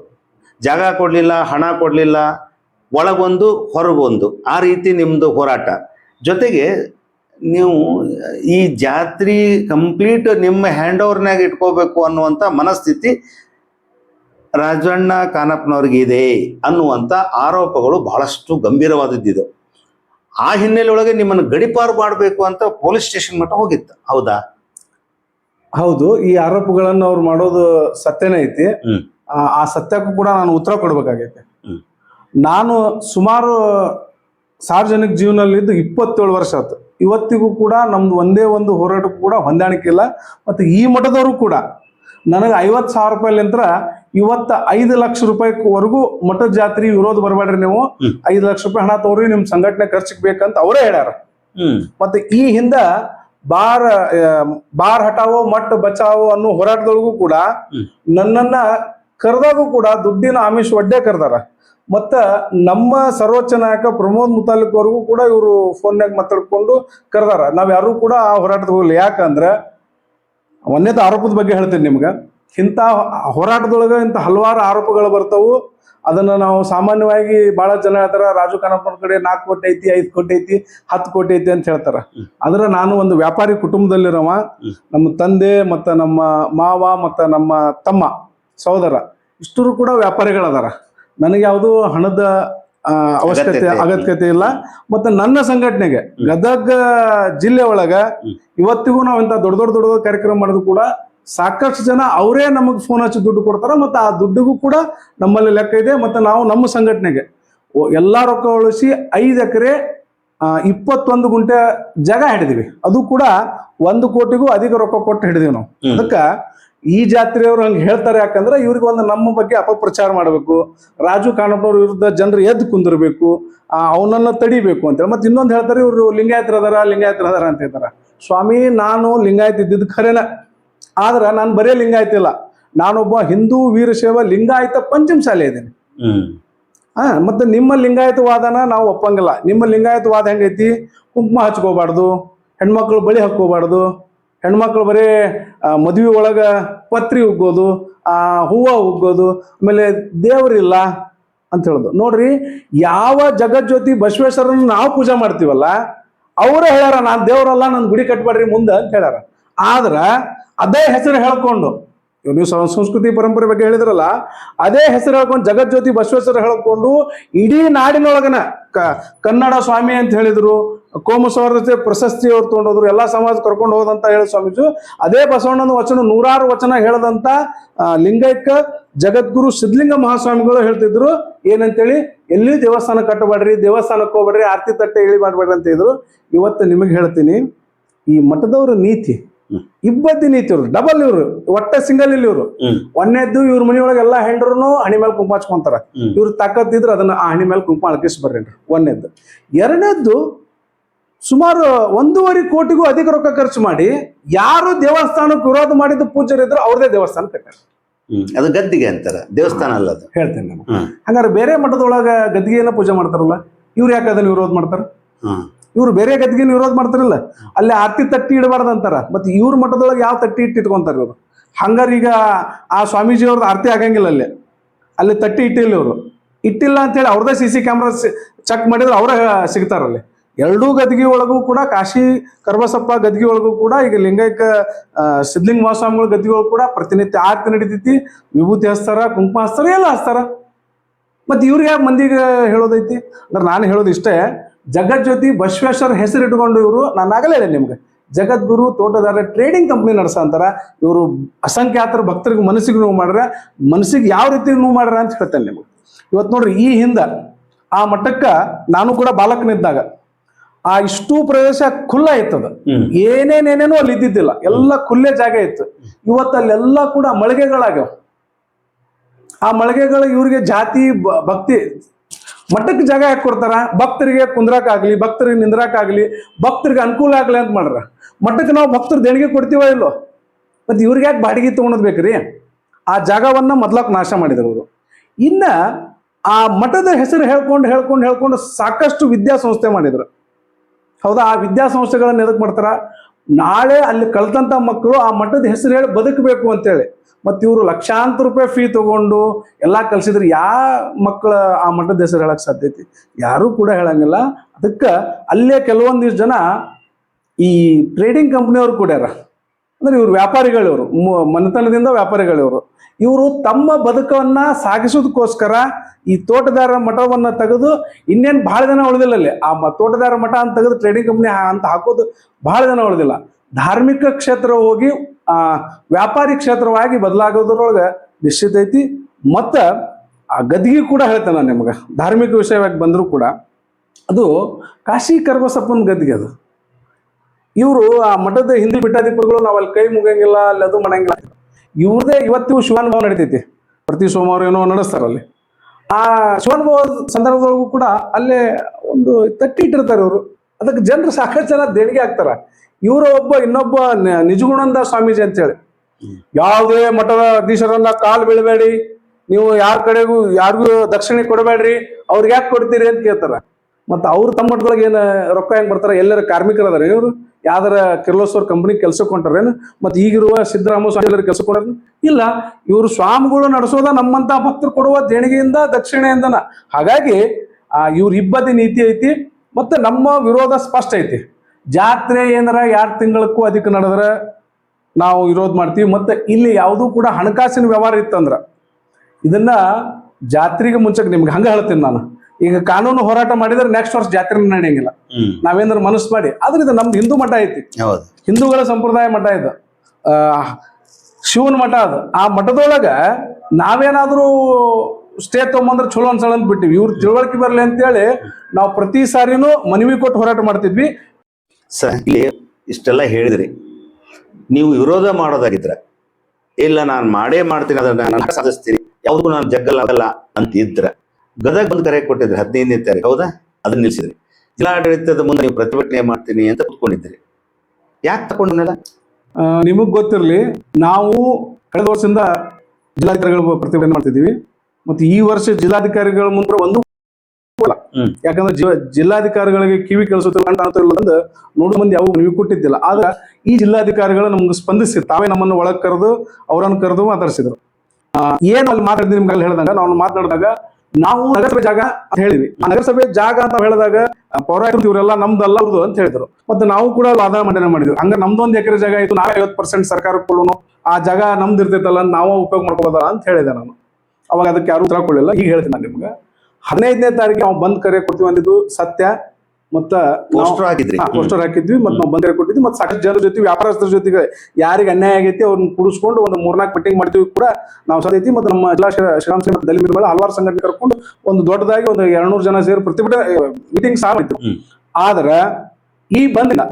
ಜಾಗ ಕೊಡಲಿಲ್ಲ, ಹಣ ಕೊಡಲಿಲ್ಲ, ಒಳಗೊಂದು, ಹೊರಗೊಂದು, ಆ ರೀತಿ ನಿಮ್ಮದು ಹೋರಾಟ. ಜೊತೆಗೆ ನೀವು ಈ ಜಾತ್ರೆ ಕಂಪ್ಲೀಟ್ ನಿಮ್ಮ ಹ್ಯಾಂಡ್ ಓವರ್ನಾಗ ಇಟ್ಕೋಬೇಕು ಅನ್ನುವಂಥ ಮನಸ್ಥಿತಿ ರಾಜಣ್ಣ ಕಾನಪ್ಪನವ್ರಿಗೆ ಇದೆ ಅನ್ನುವಂಥ ಆರೋಪಗಳು ಬಹಳಷ್ಟು ಗಂಭೀರವಾದದ್ದಿದೆ. ಆ ಹಿನ್ನೆಲೆಯೊಳಗೆ ನಿಮ್ಮನ್ನು ಗಡಿಪಾರು ಮಾಡಬೇಕು ಅಂತ ಪೊಲೀಸ್ ಸ್ಟೇಷನ್ ಮಟ್ಟ ಹೋಗಿತ್ತು. ಹೌದಾ? ಹೌದು ಈ ಆರೋಪಗಳನ್ನು ಅವ್ರು ಮಾಡೋದು ಸತ್ಯನೇ ಐತಿ. ಆ- ಸತ್ಯಕ್ಕೂ ಕೂಡ ನಾನು ಉತ್ತರ ಕೊಡ್ಬೇಕಾಗೈತೆ. ನಾನು ಸುಮಾರು ಸಾರ್ವಜನಿಕ ಜೀವನದಲ್ಲಿದ್ದು ಇಪ್ಪತ್ತೇಳು ವರ್ಷ ಆಯ್ತು. ಇವತ್ತಿಗೂ ಕೂಡ ನಮ್ದು ಒಂದೇ ಒಂದು ಹೋರಾಟಕ್ಕೂ ಕೂಡ ಹೊಂದಾಣಿಕೆ ಇಲ್ಲ. ಮತ್ತು ಈ ಮಠದವರು ಕೂಡ ನನಗೆ ಐವತ್ತು ಸಾವಿರ ರೂಪಾಯಿಲಿಂತ್ರ ಇವತ್ತ ಐದು ಲಕ್ಷ ರೂಪಾಯಿವರೆಗೂ ಮಠದ ಜಾತ್ರೆ ವಿರೋಧ ಬರಬೇಡ್ರಿ ನೀವು. ಐದು ಲಕ್ಷ ರೂಪಾಯಿ ಹಣ ತಗೋರಿ ನಿಮ್ಮ ಸಂಘಟನೆ ಖರ್ಚಿಗೆ ಬೇಕಂತ ಅವರೇ ಹೇಳ್ಯಾರ. ಮತ್ತೆ ಈ ಹಿಂದ ಬಾರ್ ಬಾರ್ ಹಟಾವೋ ಮಟ್ ಬಚಾವೋ ಅನ್ನೋ ಹೋರಾಟದೊಳಗೂ ಕೂಡ. ನನ್ನನ್ನ ಕರೆದಾಗೂ ಕೂಡ ದುಡ್ಡಿನ ಆಮಿಷ ಒಡ್ಡೆ ಕರೆದಾರ. ಮತ್ತ ನಮ್ಮ ಸರ್ವೋಚ್ಚ ನಾಯಕ ಪ್ರಮೋದ್ ಮುತಾಲಿಕ್ ಅವ್ರಿಗೂ ಕೂಡ ಇವರು ಫೋನ್ನಾಗ ಮಾತಾಡ್ಕೊಂಡು ಕರೆದಾರ. ನಾವ್ ಯಾರು ಕೂಡ ಆ ಹೋರಾಟದ ಹೋಗ್ಲಿ ಯಾಕಂದ್ರ ಒಂದೇದ ಆರೋಪದ ಬಗ್ಗೆ ಹೇಳ್ತೀನಿ ನಿಮ್ಗೆ. ಇಂಥ ಹೋರಾಟದೊಳಗ ಇಂಥ ಹಲವಾರು ಆರೋಪಗಳು ಬರ್ತವು ಅದನ್ನ ನಾವು ಸಾಮಾನ್ಯವಾಗಿ ಬಹಳ ಜನ ಹೇಳ್ತಾರ ರಾಜು ಕಾನಪ್ಪನ ಕಡೆ ನಾಲ್ಕು ಕೋಟಿ ಐತಿ ಐದು ಕೋಟಿ ಐತಿ ಹತ್ತು ಕೋಟಿ ಐತಿ ಅಂತ ಹೇಳ್ತಾರ ಹ್ಮ್. ನಾನು ಒಂದು ವ್ಯಾಪಾರಿ ಕುಟುಂಬದಲ್ಲಿರವ. ನಮ್ಮ ತಂದೆ ಮತ್ತು ನಮ್ಮ ಮಾವ ಮತ್ತು ನಮ್ಮ ತಮ್ಮ ಸಹೋದರ ಇಷ್ಟರು ಕೂಡ ವ್ಯಾಪಾರಿಗಳದಾರ ನನಗೆ ಯಾವುದು ಹಣದ ಅವಶ್ಯಕತೆ ಅಗತ್ಯತೆ. ಅಗತ್ಯತೆ ಇಲ್ಲ ಮತ್ತು ನನ್ನ ಸಂಘಟನೆಗೆ ಗದಗ ಜಿಲ್ಲೆ ಒಳಗ ಇವತ್ತಿಗೂ ನಾವು ಇಂಥ ದೊಡ್ಡ ದೊಡ್ಡ ದೊಡ್ಡ ಕಾರ್ಯಕ್ರಮ ಮಾಡೋದು ಕೂಡ ಸಾಕಷ್ಟು ಜನ ಅವರೇ ನಮಗೆ ಫೋನ್ ಹಚ್ಚಿ ದುಡ್ಡು ಕೊಡ್ತಾರ ಮತ್ತು ಆ ದುಡ್ಡಿಗೂ ಕೂಡ ನಮ್ಮಲ್ಲಿ ಲೆಕ್ಕ ಇದೆ ಮತ್ತು ನಾವು ನಮ್ಮ ಸಂಘಟನೆಗೆ. ಎಲ್ಲ ರೊಕ್ಕ ಉಳಿಸಿ ಐದು ಎಕರೆ ಇಪ್ಪತ್ತೊಂದು ಗುಂಟೆ ಜಾಗ ಹಿಡಿದಿವಿ. ಅದು ಕೂಡ ಒಂದು ಕೋಟಿಗೂ ಅಧಿಕ ರೊಕ್ಕ ಕೊಟ್ಟು ಹಿಡಿದಿವಿ ನಾವು. ಅದಕ್ಕ ಈ ಜಾತ್ರೆಯವರು ಹಂಗೆ ಹೇಳ್ತಾರೆ ಯಾಕಂದ್ರೆ ಇವ್ರಿಗೆ ಒಂದು ನಮ್ಮ ಬಗ್ಗೆ ಅಪಪ್ರಚಾರ ಮಾಡಬೇಕು. ರಾಜು ಕಾಣಪ್ಪನವ್ರ ವಿರುದ್ಧ ಜನರು ಎದ್ದು ಕುಂದಿರ್ಬೇಕು. ಆ, ಅವನನ್ನ ತಡಿಬೇಕು ಅಂತೇಳಿ. ಮತ್ತೆ ಇನ್ನೊಂದು ಹೇಳ್ತಾರೆ ಇವರು ಲಿಂಗಾಯತರ ಅದಾರ ಲಿಂಗಾಯತರ ಅದಾರ ಅಂತ ಹೇಳ್ತಾರ. ಸ್ವಾಮಿ ನಾನು ಲಿಂಗಾಯತ ಇದ್ದಿದ್ದು ಖರೇನ. ಆದ್ರೆ ನಾನು ಬರೇ ಲಿಂಗಾಯತ ಇಲ್ಲ ನಾನೊಬ್ಬ ಹಿಂದೂ ವೀರಶೈವ ಲಿಂಗಾಯತ ಪಂಚಮ ಶಾಲೆ ಇದ್ದೀನಿ ಹಾ ಮತ್ತೆ ನಿಮ್ಮ ಲಿಂಗಾಯತವಾದನ ನಾವು ಒಪ್ಪಂಗಿಲ್ಲ. ನಿಮ್ಮ ಲಿಂಗಾಯತವಾದ ಹೆಂಗೈತಿ? ಕುಂಕುಮ ಹಚ್ಕೋಬಾರ್ದು ಹೆಣ್ಮಕ್ಳು ಬಳಿ ಹಾಕೋಬಾರ್ದು ಹೆಣ್ಮಕ್ಳು ಬರೀ ಮದುವೆ ಒಳಗೆ ಒಳಗ ಪತ್ರಿ ಉಗ್ಗೋದು ಆ ಹೂವ ಉಗ್ಗೋದು ಆಮೇಲೆ ದೇವರಿಲ್ಲ ಅಂತ ಹೇಳೋದು. ನೋಡ್ರಿ ಯಾವ ಜಗಜ್ಯೋತಿ ಬಸವೇಶ್ವರನ ನಾವು ಪೂಜೆ ಮಾಡ್ತೀವಲ್ಲ ಅವರೇ ಹೇಳ್ಯಾರ ನಾನು ದೇವರಲ್ಲ ನನ್ನ ಗುಡಿ ಕಟ್ಬೇಡ್ರಿ ಮುಂದೆ ಅಂತ ಹೇಳ್ಯಾರ. ಆದ್ರ ಅದೇ ಹೆಸರು ಹೇಳ್ಕೊಂಡು ನೀವು ಸಂಸ್ಕೃತಿ ಪರಂಪರೆ ಬಗ್ಗೆ ಹೇಳಿದ್ರಲ್ಲ, ಅದೇ ಹೆಸರು ಹೇಳ್ಕೊಂಡು ಜಗಜ್ಯೋತಿ ಬಸವೇಶ್ವರ ಹೇಳ್ಕೊಂಡು ಇಡೀ ನಾಡಿನೊಳಗನ ಕನ್ನಡ ಸ್ವಾಮಿ ಅಂತ ಹೇಳಿದ್ರು ಕೋಮು ಸೌರತೆ ಪ್ರಶಸ್ತಿ ಅವ್ರು ತಗೊಂಡೋದ್ರು, ಎಲ್ಲಾ ಸಮಾಜ ಕರ್ಕೊಂಡು ಹೋದಂತ ಹೇಳಿ ಸ್ವಾಮೀಜು, ಅದೇ ಬಸವಣ್ಣನ ವಚನ ನೂರಾರು ವಚನ ಹೇಳದಂತ ಲಿಂಗೈಕ್ಯ ಜಗದ್ಗುರು ಸಿದ್ಧಲಿಂಗ ಮಹಾಸ್ವಾಮಿಗಳು ಹೇಳ್ತಿದ್ರು, ಏನಂತೇಳಿ, ಎಲ್ಲಿ ದೇವಸ್ಥಾನ ಕಟ್ಟಬೇಡ್ರಿ, ದೇವಸ್ಥಾನಕ್ಕೆ ಹೋಗ್ಬೇಡ್ರಿ, ಆರತಿ ತಟ್ಟೆ ಇಳಿ ಮಾಡಬೇಡ್ರಿ ಅಂತ ಇದ್ರು ಇವತ್ತು ನಿಮಗೆ ಹೇಳ್ತೀನಿ, ಈ ಮಠದವ್ರ ನೀತಿ ಹ್ಮ್. ಇಬ್ಬದ್ದಿ ನೀತಿ ಇವ್ರು. ಡಬಲ್ ಇವ್ರು. ಒಟ್ಟ ಸಿಂಗಲ್ ಇಲ್ಲಿ ಇವ್ರು. ಒಂದೇದ್ದು ಇವ್ರ ಮನಿಯೊಳಗೆ ಎಲ್ಲಾ ಹೆಂಡ್ರು ಹಣಿ ಮೇಲೆ ಕುಂಕುಮ ಹಚ್ಕೊಂತಾರ. ಇವ್ರು ತಾಕತ್ತಿದ್ರೆ ಅದನ್ನ ಆ ಹಣಿ ಮೇಲೆ ಕುಂಕುಮ ಅಳಕಿಸ್ ಬರ್ರಿ ಒಂದನೇದ್ದು. ಎರಡನೇದ್ದು ಸುಮಾರು ಒಂದೂವರೆ ಕೋಟಿಗೂ ಅಧಿಕ ರೊಕ್ಕ ಖರ್ಚು ಮಾಡಿ ಯಾರು ದೇವಸ್ಥಾನಕ್ಕೆ ವಿರೋಧ ಮಾಡಿದ್ದು ಇದ್ರು ಅವ್ರದೇ ದೇವಸ್ಥಾನ ಕಟ್ಟಾರ ಅದು ಗದ್ದಿಗೆ ಅಂತಾರ. ದೇವಸ್ಥಾನ ಅಲ್ಲ ಅದು. ಹೇಳ್ತೇನೆ ನಾನು. ಹಂಗಾರೆ ಬೇರೆ ಮಠದೊಳಗ ಗದ್ದಿಗೆಯನ್ನ ಪೂಜೆ ಮಾಡ್ತಾರಲ್ಲ ಇವ್ರು ಯಾಕೆ ಅದನ್ನ ವಿರೋಧ ಮಾಡ್ತಾರ? ಹ್ಮ್. ಇವ್ರು ಬೇರೆ ಗದಗಿನ ವಿರೋಧ ಮಾಡ್ತಾರಲ್ಲ, ಅಲ್ಲಿ ಆರ್ತಿ ತಟ್ಟಿ ಇಡಬಾರ್ದು ಅಂತಾರ. ಮತ್ತೆ ಇವ್ರ ಮಠದೊಳಗೆ ಯಾವ ತಟ್ಟಿ ಇಟ್ಟು ಇಟ್ಕೊಂತಾರ ಇವರು? ಹಂಗಾರೆ ಈಗ ಆ ಸ್ವಾಮೀಜಿ ಅವ್ರದ್ದು ಆರತಿ ಆಗಂಗಿಲ್ಲ ಅಲ್ಲಿ. ಅಲ್ಲಿ ತಟ್ಟಿ ಇಟ್ಟಿಲ್ಲ ಇವರು. ಇಟ್ಟಿಲ್ಲ ಅಂತೇಳಿ ಅವ್ರದೇ ಸಿ ಸಿ ಕ್ಯಾಮ್ರಾ ಚೆಕ್ ಮಾಡಿದ್ರೆ ಅವರೇ ಸಿಗ್ತಾರಲ್ಲಿ ಎರಡೂ ಗದ್ಗಿ ಒಳಗೂ ಕೂಡ, ಕಾಶಿ ಕರ್ಬಸಪ್ಪ ಗದ್ಗಿ ಒಳಗೂ ಕೂಡ, ಈಗ ಲಿಂಗೈಕ ಸಿದ್ಧಲಿಂಗ ಮಹಾಸ್ವಾಮಿಗಳ ಒಳಗೂ ಕೂಡ ಪ್ರತಿನಿತ್ಯ ಆರತಿ ನಡೀತೈತಿ. ವಿಭೂತಿ ಹಸ್ತಾರ ಕುಂಕುಮ ಹಚ್ತಾರ, ಎಲ್ಲ ಹಚ್ತಾರ. ಮತ್ತೆ ಇವ್ರಿಗೆ ಮಂದಿಗೆ ಹೇಳೋದೈತಿ? ಅಂದ್ರೆ ನಾನು ಹೇಳೋದು ಇಷ್ಟೇ ಜಗಜ್ಯೋತಿ ಬಸವೇಶ್ವರ ಹೆಸರು ಇಟ್ಕೊಂಡು ಇವರು ನಾನು ಆಗಲೇ ಹೇಳಿ ನಿಮ್ಗೆ. ಜಗದ್ಗುರು ತೋಟದಾರ ಟ್ರೇಡಿಂಗ್ ಕಂಪ್ನಿ ನಡೆಸಂತಾರ ಇವರು ಅಸಂಖ್ಯಾತರ ಭಕ್ತರಿಗೆ ಮನಸ್ಸಿಗೆ ನೋವು ಮಾಡ್ರ ಮನಸ್ಸಿಗೆ ಯಾವ ರೀತಿ ನೋವು ಮಾಡ್ರ ಅಂತ ಹೇಳ್ತೇನೆ ನಿಮ್ಗೆ. ಇವತ್ತು ನೋಡ್ರಿ ಈ ಹಿಂದ ಆ ಮಟ್ಟಕ್ಕ ನಾನು ಕೂಡ ಬಾಲಕನಿದ್ದಾಗ ಆ ಇಷ್ಟು ಪ್ರದೇಶ ಖುಲ್ಲ ಇತ್ತದ. ಏನೇನೇನೇನೋ ಅಲ್ಲಿ ಇದ್ದಿದ್ದಿಲ್ಲ. ಎಲ್ಲ ಖುಲ್ಲೆ ಜಾಗ ಇತ್ತು. ಇವತ್ತು ಅಲ್ಲೆಲ್ಲ ಕೂಡ ಮಳಿಗೆಗಳಾಗ್ಯಾವ. ಆ ಮಳಿಗೆಗಳು ಇವ್ರಿಗೆ ಜಾತಿ ಭಕ್ತಿ ಮಠಕ್ಕೆ ಜಾಗ ಯಾಕೆ ಕೊಡ್ತಾರ? ಭಕ್ತರಿಗೆ ಕುಂದ್ರಾಕಾಗ್ಲಿ ಭಕ್ತರಿಗೆ ನಿಂದ್ರಾಕಾಗ್ಲಿ ಭಕ್ತರಿಗೆ ಅನುಕೂಲ ಆಗ್ಲಿ ಅಂತ ಮಾಡ್ರ. ಮಠಕ್ಕೆ ನಾವು ಭಕ್ತರು ದೇಣಿಗೆ ಕೊಡ್ತೀವ ಇಲ್ಲೋ? ಮತ್ತೆ ಇವ್ರಿಗೆ ಯಾಕೆ ಬಾಡಿಗೆ ತಗೊಂಡ್ಬೇಕ್ರಿ ಬೇಕ್ರಿ? ಆ ಜಾಗವನ್ನ ಮೊದ್ಲಕ್ ನಾಶ ಮಾಡಿದ್ರು ಅವರು. ಇನ್ನ ಆ ಮಠದ ಹೆಸರು ಹೇಳ್ಕೊಂಡು ಹೇಳ್ಕೊಂಡು ಹೇಳ್ಕೊಂಡು ಸಾಕಷ್ಟು ವಿದ್ಯಾಸಂಸ್ಥೆ ಮಾಡಿದ್ರು. ಹೌದಾ? ಆ ವಿದ್ಯಾಸಂಸ್ಥೆಗಳನ್ನ ಎದಕ್ ಮಾಡ್ತಾರ? ನಾಳೆ ಅಲ್ಲಿ ಕಲ್ತಂತ ಮಕ್ಕಳು ಆ ಮಠದ ಹೆಸರು ಹೇಳಿ ಬದುಕಬೇಕು ಅಂತೇಳಿ. ಮತ್ತೆ ಇವರು ಲಕ್ಷಾಂತರ ರೂಪಾಯಿ ಫೀ ತಗೊಂಡು ಎಲ್ಲ ಕಲ್ಸಿದ್ರೆ ಯಾ ಮಕ್ಕಳ ಆ ಮಠದ ಹೆಸರು ಹೇಳಕ್ ಸಾಧ್ಯತೆ ಯಾರೂ ಕೂಡ ಹೇಳಂಗಿಲ್ಲ. ಅದಕ್ಕೆ ಅಲ್ಲೇ ಕೆಲವೊಂದಿಷ್ಟು ಜನ ಈ ಟ್ರೇಡಿಂಗ್ ಕಂಪ್ನಿಯವರು ಕೂಡ ಅಂದ್ರೆ ಇವ್ರು ವ್ಯಾಪಾರಿಗಳಿವರು. ಮನೆತನದಿಂದ ವ್ಯಾಪಾರಿಗಳಿವರು. ಇವರು ತಮ್ಮ ಬದುಕನ್ನ ಸಾಗಿಸೋದಕ್ಕೋಸ್ಕರ ಈ ತೋಟದಾರ ಮಠವನ್ನು ತೆಗೆದು ಇನ್ನೇನು ಬಹಳ ಜನ ಉಳಿದಿಲ್ಲ ಅಲ್ಲಿ. ಆ ತೋಟದಾರ ಮಠ ಅಂತ ತೆಗೆದು ಟ್ರೇಡಿಂಗ್ ಕಂಪ್ನಿ ಅಂತ ಹಾಕೋದು ಬಹಳ ಜನ ಉಳಿದಿಲ್ಲ. ಧಾರ್ಮಿಕ ಕ್ಷೇತ್ರ ಹೋಗಿ, ಆ, ವ್ಯಾಪಾರಿ ಕ್ಷೇತ್ರವಾಗಿ ಬದಲಾಗೋದ್ರೊಳಗೆ ನಿಶ್ಚಿತ ಐತಿ. ಮತ್ತ ಆ ಗದ್ಗಿ ಕೂಡ ಹೇಳ್ತೇನೆ ನಾನು ನಿಮ್ಗೆ. ಧಾರ್ಮಿಕ ವಿಷಯವಾಗಿ ಬಂದರೂ ಕೂಡ ಅದು ಕಾಶಿ ಕರ್ಬಸಪ್ಪನ ಗದ್ಗೆ ಅದು. ಇವರು ಆ ಮಠದ ಹಿಂದಿ ಪೀಠಾಧಿಪತಿಗಳು ನಾವು ಅಲ್ಲಿ ಕೈ ಮುಗಂಗಿಲ್ಲ ಅಲ್ಲಿ ಅದು ಮಾಡಂಗಿಲ್ಲ. ಇವ್ರದೇ ಇವತ್ತಿಗೂ ಶಿವಾನುಭವ ನಡೀತೈತಿ. ಪ್ರತಿ ಸೋಮವಾರ ಏನೋ ನಡೆಸ್ತಾರಲ್ಲಿ ಆ ಶಿವಾನುಭವ ಸಂದರ್ಭದೊಳಗೂ ಕೂಡ ಅಲ್ಲೇ ಒಂದು ತಟ್ಟಿ ಇಟ್ಟಿರ್ತಾರೆ ಇವರು. ಅದಕ್ಕೆ ಜನರು ಸಾಕಷ್ಟು ಜನ ದೇಣಿಗೆ ಆಗ್ತಾರ. ಇವರ ಒಬ್ಬ ಇನ್ನೊಬ್ಬ ನಿಜಗುಣಂದ ಸ್ವಾಮೀಜಿ ಅಂತೇಳಿ. ಯಾವುದೇ ಮಠದ ಅಧೀಶರನ್ನ ಕಾಲು ಬೀಳಬೇಡಿ. ನೀವು ಯಾರ ಕಡೆಗೂ, ಯಾರಿಗೂ ದಕ್ಷಿಣೆ ಕೊಡಬೇಡ್ರಿ. ಅವ್ರಿಗೆ ಯಾಕೆ ಕೊಡ್ತೀರಿ ಅಂತ ಕೇಳ್ತಾರ. ಮತ್ತೆ ಅವ್ರ ತಮ್ಮ ಏನು ರೊಕ್ಕ ಹೆಂಗ್ ಬರ್ತಾರ, ಎಲ್ಲರ ಕಾರ್ಮಿಕರು ಅದಾರ ಇವರು. ಯಾವ್ದಾರ ಕಿರ್ಲೋಸ್ವರ್ ಕಂಪನಿ ಕೆಲ್ಸಕ್ಕೆ ಹೊಂಟಾರೇನು ಮತ್ತೆ ಈಗಿರುವ ಸಿದ್ದರಾಮ ಸ್ವಾಮಿ ಕೆಲಸ ಕೊಡೋದು ಇಲ್ಲ, ಇವರು ಸ್ವಾಮಿಗಳು ನಡೆಸೋದ ನಮ್ಮಂತ ಭಕ್ತರು ಕೊಡುವ ದೇಣಿಗೆಯಿಂದ, ದಕ್ಷಿಣೆಯಿಂದನ. ಹಾಗಾಗಿ, ಆ, ಇವ್ರ ಇಬ್ಬದಿ ನೀತಿ ಐತಿ. ಮತ್ತೆ ನಮ್ಮ ವಿರೋಧ ಸ್ಪಷ್ಟ ಐತಿ. ಜಾತ್ರೆ ಏನಾರ ಎರಡು ತಿಂಗಳಕ್ಕೂ ಅದಕ್ಕೆ ನಡೆದ್ರೆ ನಾವು ವಿರೋಧ ಮಾಡ್ತೀವಿ. ಮತ್ತೆ ಇಲ್ಲಿ ಯಾವುದೂ ಕೂಡ ಹಣಕಾಸಿನ ವ್ಯವಹಾರ ಇತ್ತಂದ್ರೆ ಇದನ್ನ ಜಾತ್ರೆಗೆ ಮುಂಚೆಗೆ ನಿಮ್ಗೆ ಹಂಗೆ ಹೇಳ್ತೀನಿ ನಾನು. ಈಗ ಕಾನೂನು ಹೋರಾಟ ಮಾಡಿದ್ರೆ ನೆಕ್ಸ್ಟ್ ವರ್ಷ ಜಾತ್ರೆ ನಡೆಯಂಗಿಲ್ಲ. ನಾವೇನಾದ್ರು ನಾವೇಂದ್ರ ಮನಸ್ಸು ಮಾಡಿ. ಆದ್ರೆ ಇದು ನಮ್ದು ಹಿಂದೂ ಮಠ ಐತಿ. ಹೌದು. ಹಿಂದೂಗಳ ಸಂಪ್ರದಾಯ ಮಠ ಇದು. ಶಿವನ ಮಠ ಅದು. ಆ ಮಠದೊಳಗ ನಾವೇನಾದ್ರೂ ಸ್ಟೇ ತಗೊಂಬಂದ್ರೆ ಚಲೋ ಅನ್ಸಲ್ಲ ಅಂತ ಬಿಟ್ಟಿವಿ. ಇವ್ರ ತಿಳುವಳಿಕೆ ಬರಲಿ ಅಂತೇಳಿ ನಾವು ಪ್ರತಿ ಸಾರಿನೂ ಮನವಿ ಕೊಟ್ಟು ಹೋರಾಟ ಮಾಡ್ತಿದ್ವಿ. ಸರ್ ಇಲ್ಲಿ ಇಷ್ಟೆಲ್ಲ ಹೇಳಿದ್ರಿ. ನೀವು ವಿರೋಧ ಮಾಡೋದಾಗಿದ್ರೆ ಇಲ್ಲ ನಾನು ಮಾಡೇ ಮಾಡ್ತೀನಿ ಅದನ್ನ ನಾನು ಸಾಧಿಸ್ತೀನಿ ಯಾವ್ದು ನಾನು ಜಗ್ಗಲ್ಲ ಆಗಲ್ಲ ಅಂತ ಇದ್ರೆ ಗದಗ ಬಂದು ಕರೆ ಕೊಟ್ಟಿದ್ರಿ ಹದಿನೈದನೇ ತಾರೀಕು ಹೌದಾ? ಅದನ್ನ ನಿಲ್ಸಿದ್ರಿ. ಜಿಲ್ಲಾಡಳಿತದ ಮುಂದೆ ನೀವು ಪ್ರತಿಭಟನೆ ಮಾಡ್ತೀನಿ ಅಂತ ಕೂತ್ಕೊಂಡಿದ್ರಿ ಯಾಕೆ ತಗೊಂಡಿಲ್ಲ ನಿಮಗೆ ಗೊತ್ತಿರಲಿ ನಾವು ಕಳೆದ ವರ್ಷದಿಂದ ಜಿಲ್ಲಾಧಿಕಾರಿಗಳು ಪ್ರತಿಭಟನೆ ಮಾಡ್ತಿದ್ದೀವಿ. ಮತ್ತು ಈ ವರ್ಷ ಜಿಲ್ಲಾಧಿಕಾರಿಗಳ ಮುಂದೆ ಒಂದು. ಯಾಕಂದ್ರೆ ಜಿಲ್ಲಾಧಿಕಾರಿಗಳಿಗೆ ಕಿವಿ ಕೇಳಿಸುತ್ತೆ ಅಂತ ಅಂತ ನೋಡು ಮಂದಿ ಯಾವ ನೀವು ಕೊಟ್ಟಿದ್ದಿಲ್ಲ. ಆದ್ರೆ ಈ ಜಿಲ್ಲಾಧಿಕಾರಿಗಳು ನಮ್ಗೆ ಸ್ಪಂದಿಸಿ ತಾವೇ ನಮ್ಮನ್ನು ಒಳಗೆ ಕರೆದು ಅವರನ್ನು ಕರೆದು ಮಾತಾಡಿಸಿದ್ರು. ಏನು ಅಲ್ಲಿ ಮಾತಾಡಿದ್ವಿ ನಿಮ್ಗೆ ಅಲ್ಲಿ ಹೇಳಿದಾಗ? ನಾವು ಮಾತನಾಡಿದಾಗ ನಾವು ನಗರಸಭೆ ಜಾಗ ಅಂತ ಹೇಳಿದ್ವಿ. ಆ ನಗರಸಭೆ ಜಾಗ ಅಂತ ಹೇಳಿದಾಗ ಪೌರಾಯುಕ್ತ ಇವರೆಲ್ಲ ನಮ್ದಲ್ಲ ಅವ್ರದ್ದು ಅಂತ ಹೇಳಿದ್ರು. ಮತ್ತೆ ನಾವು ಕೂಡ ವಾದ ಮಂಡನೆ ಮಾಡಿದ್ವಿ. ಹಂಗ ನಮ್ದೊಂದು ಎಕರೆ ಜಾಗ ಇತ್ತು ನಾವೇ ಐವತ್ತು ಪರ್ಸೆಂಟ್ ಸರ್ಕಾರಕ್ಕೆ ಕೊಡೋನು ಆ ಜಾಗ ನಮ್ದು ಇರ್ತೈತಲ್ಲ ನಾವು ಉಪಯೋಗ ಮಾಡ್ಕೋಬೋದಲ್ಲ ಅಂತ ಹೇಳಿದೆ ನಾನು. ಅವಾಗ ಅದಕ್ಕೆ ಯಾರು ಉತ್ತರ ಕೊಡಲಿಲ್ಲ. ಈಗ ಹೇಳ್ತೀನಿ ನಾನು ನಿಮ್ಗೆ. ಹದಿನೈದನೇ ತಾರೀಕು ನಾವು ಬಂದ್ ಕರೆ ಕೊಡ್ತೀವಿ ಅಂದಿದ್ದು ಸತ್ಯ ಮತ್ತ ಪೋಸ್ಟರ್ ಹಾಕಿದ್ರಿ. ಪೋಸ್ಟರ್ ಹಾಕಿದ್ವಿ ಮತ್ತೆ ನಾವು ಬಂದರೆ ಕೊಟ್ಟಿದ್ವಿ ಮತ್ತೆ ಸಾಕಷ್ಟು ಜನರ ಜೊತೆ ವ್ಯಾಪಾರಸ್ಥರ ಜೊತೆಗೆ ಯಾರಿಗೆ ಅನ್ಯಾಯ ಆಗೈತಿ ಅವ್ರನ್ನ ಕುಡಿಸ್ಕೊಂಡು ಒಂದು ಮೂರ್ನಾಲ್ಕು ಮೀಟಿಂಗ್ ಮಾಡ್ತೀವಿ ಕೂಡ ನಾವು ಸದೈತಿ ಮತ್ತೆ ನಮ್ಮ ಜಿಲ್ಲಾ ಶ್ರೀ- ಶ್ರೀರಾಮ್ ಸಿಂಗ್ ಮತ್ತು ಮಿರ್ಬಲ್ ಹಲವಾರು ಸಂಘಟನೆ ಕರ್ಕೊಂಡು ಒಂದು ದೊಡ್ಡದಾಗಿ ಒಂದು ಎರಡ್ನೂರು ಜನ ಸೇರಿ ಪ್ರತಿಭಟನೆ ಮೀಟಿಂಗ್ ಹ್ಮ್. ಆದ್ರೆ ಈ ಬಂದಿಲ್ಲ.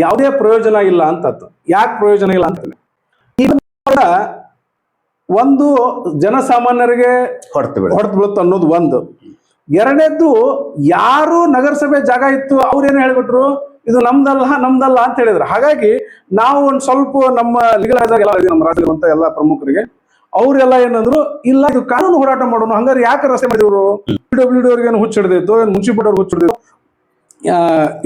ಯಾವುದೇ ಪ್ರಯೋಜನ ಇಲ್ಲ ಅಂತ ಯಾಕೆ ಪ್ರಯೋಜನ ಇಲ್ಲ ಅಂತ ಈ ಬಂದ ಒಂದು ಜನಸಾಮಾನ್ಯರಿಗೆ ಹೊಡ್ತು ಬಿಡ ಹೊಡೆದು ಬೀಳುತ್ತೆ ಅನ್ನೋದು ಒಂದು. ಎರಡನೇದ್ದು ಯಾರು ನಗರಸಭೆ ಜಾಗ ಇತ್ತು ಅವ್ರೇನು ಹೇಳ್ಬಿಟ್ರು ಇದು ನಮ್ದಲ್ಲ ನಮ್ದಲ್ಲ ಅಂತ ಹೇಳಿದ್ರು. ಹಾಗಾಗಿ ನಾವು ಒಂದು ಸ್ವಲ್ಪ ನಮ್ಮ ಲೀಗಲ್ ಎಲ್ಲ ನಮ್ಮ ರಾಜ್ಯದಂತ ಎಲ್ಲ ಪ್ರಮುಖರಿಗೆ. ಅವ್ರೆಲ್ಲ ಏನಂದ್ರು ಇಲ್ಲ ಇದು ಕಾನೂನು ಹೋರಾಟ ಮಾಡೋಣ ಹಂಗಾರೆ ಯಾಕೆ ರಸ್ತೆ ಮಾಡಿದ್ರು? ಡಬ್ಲ್ಯೂ ಡಿ ಅವ್ರಿಗೆ ಏನು ಹುಚ್ಚಿಡ್ದಿತ್ತು ಏನು ಮುನ್ಸಿಪಲ್ ಅವ್ರಿಗೆ ಹುಚ್ಚಿಡ್ದಿತ್ತು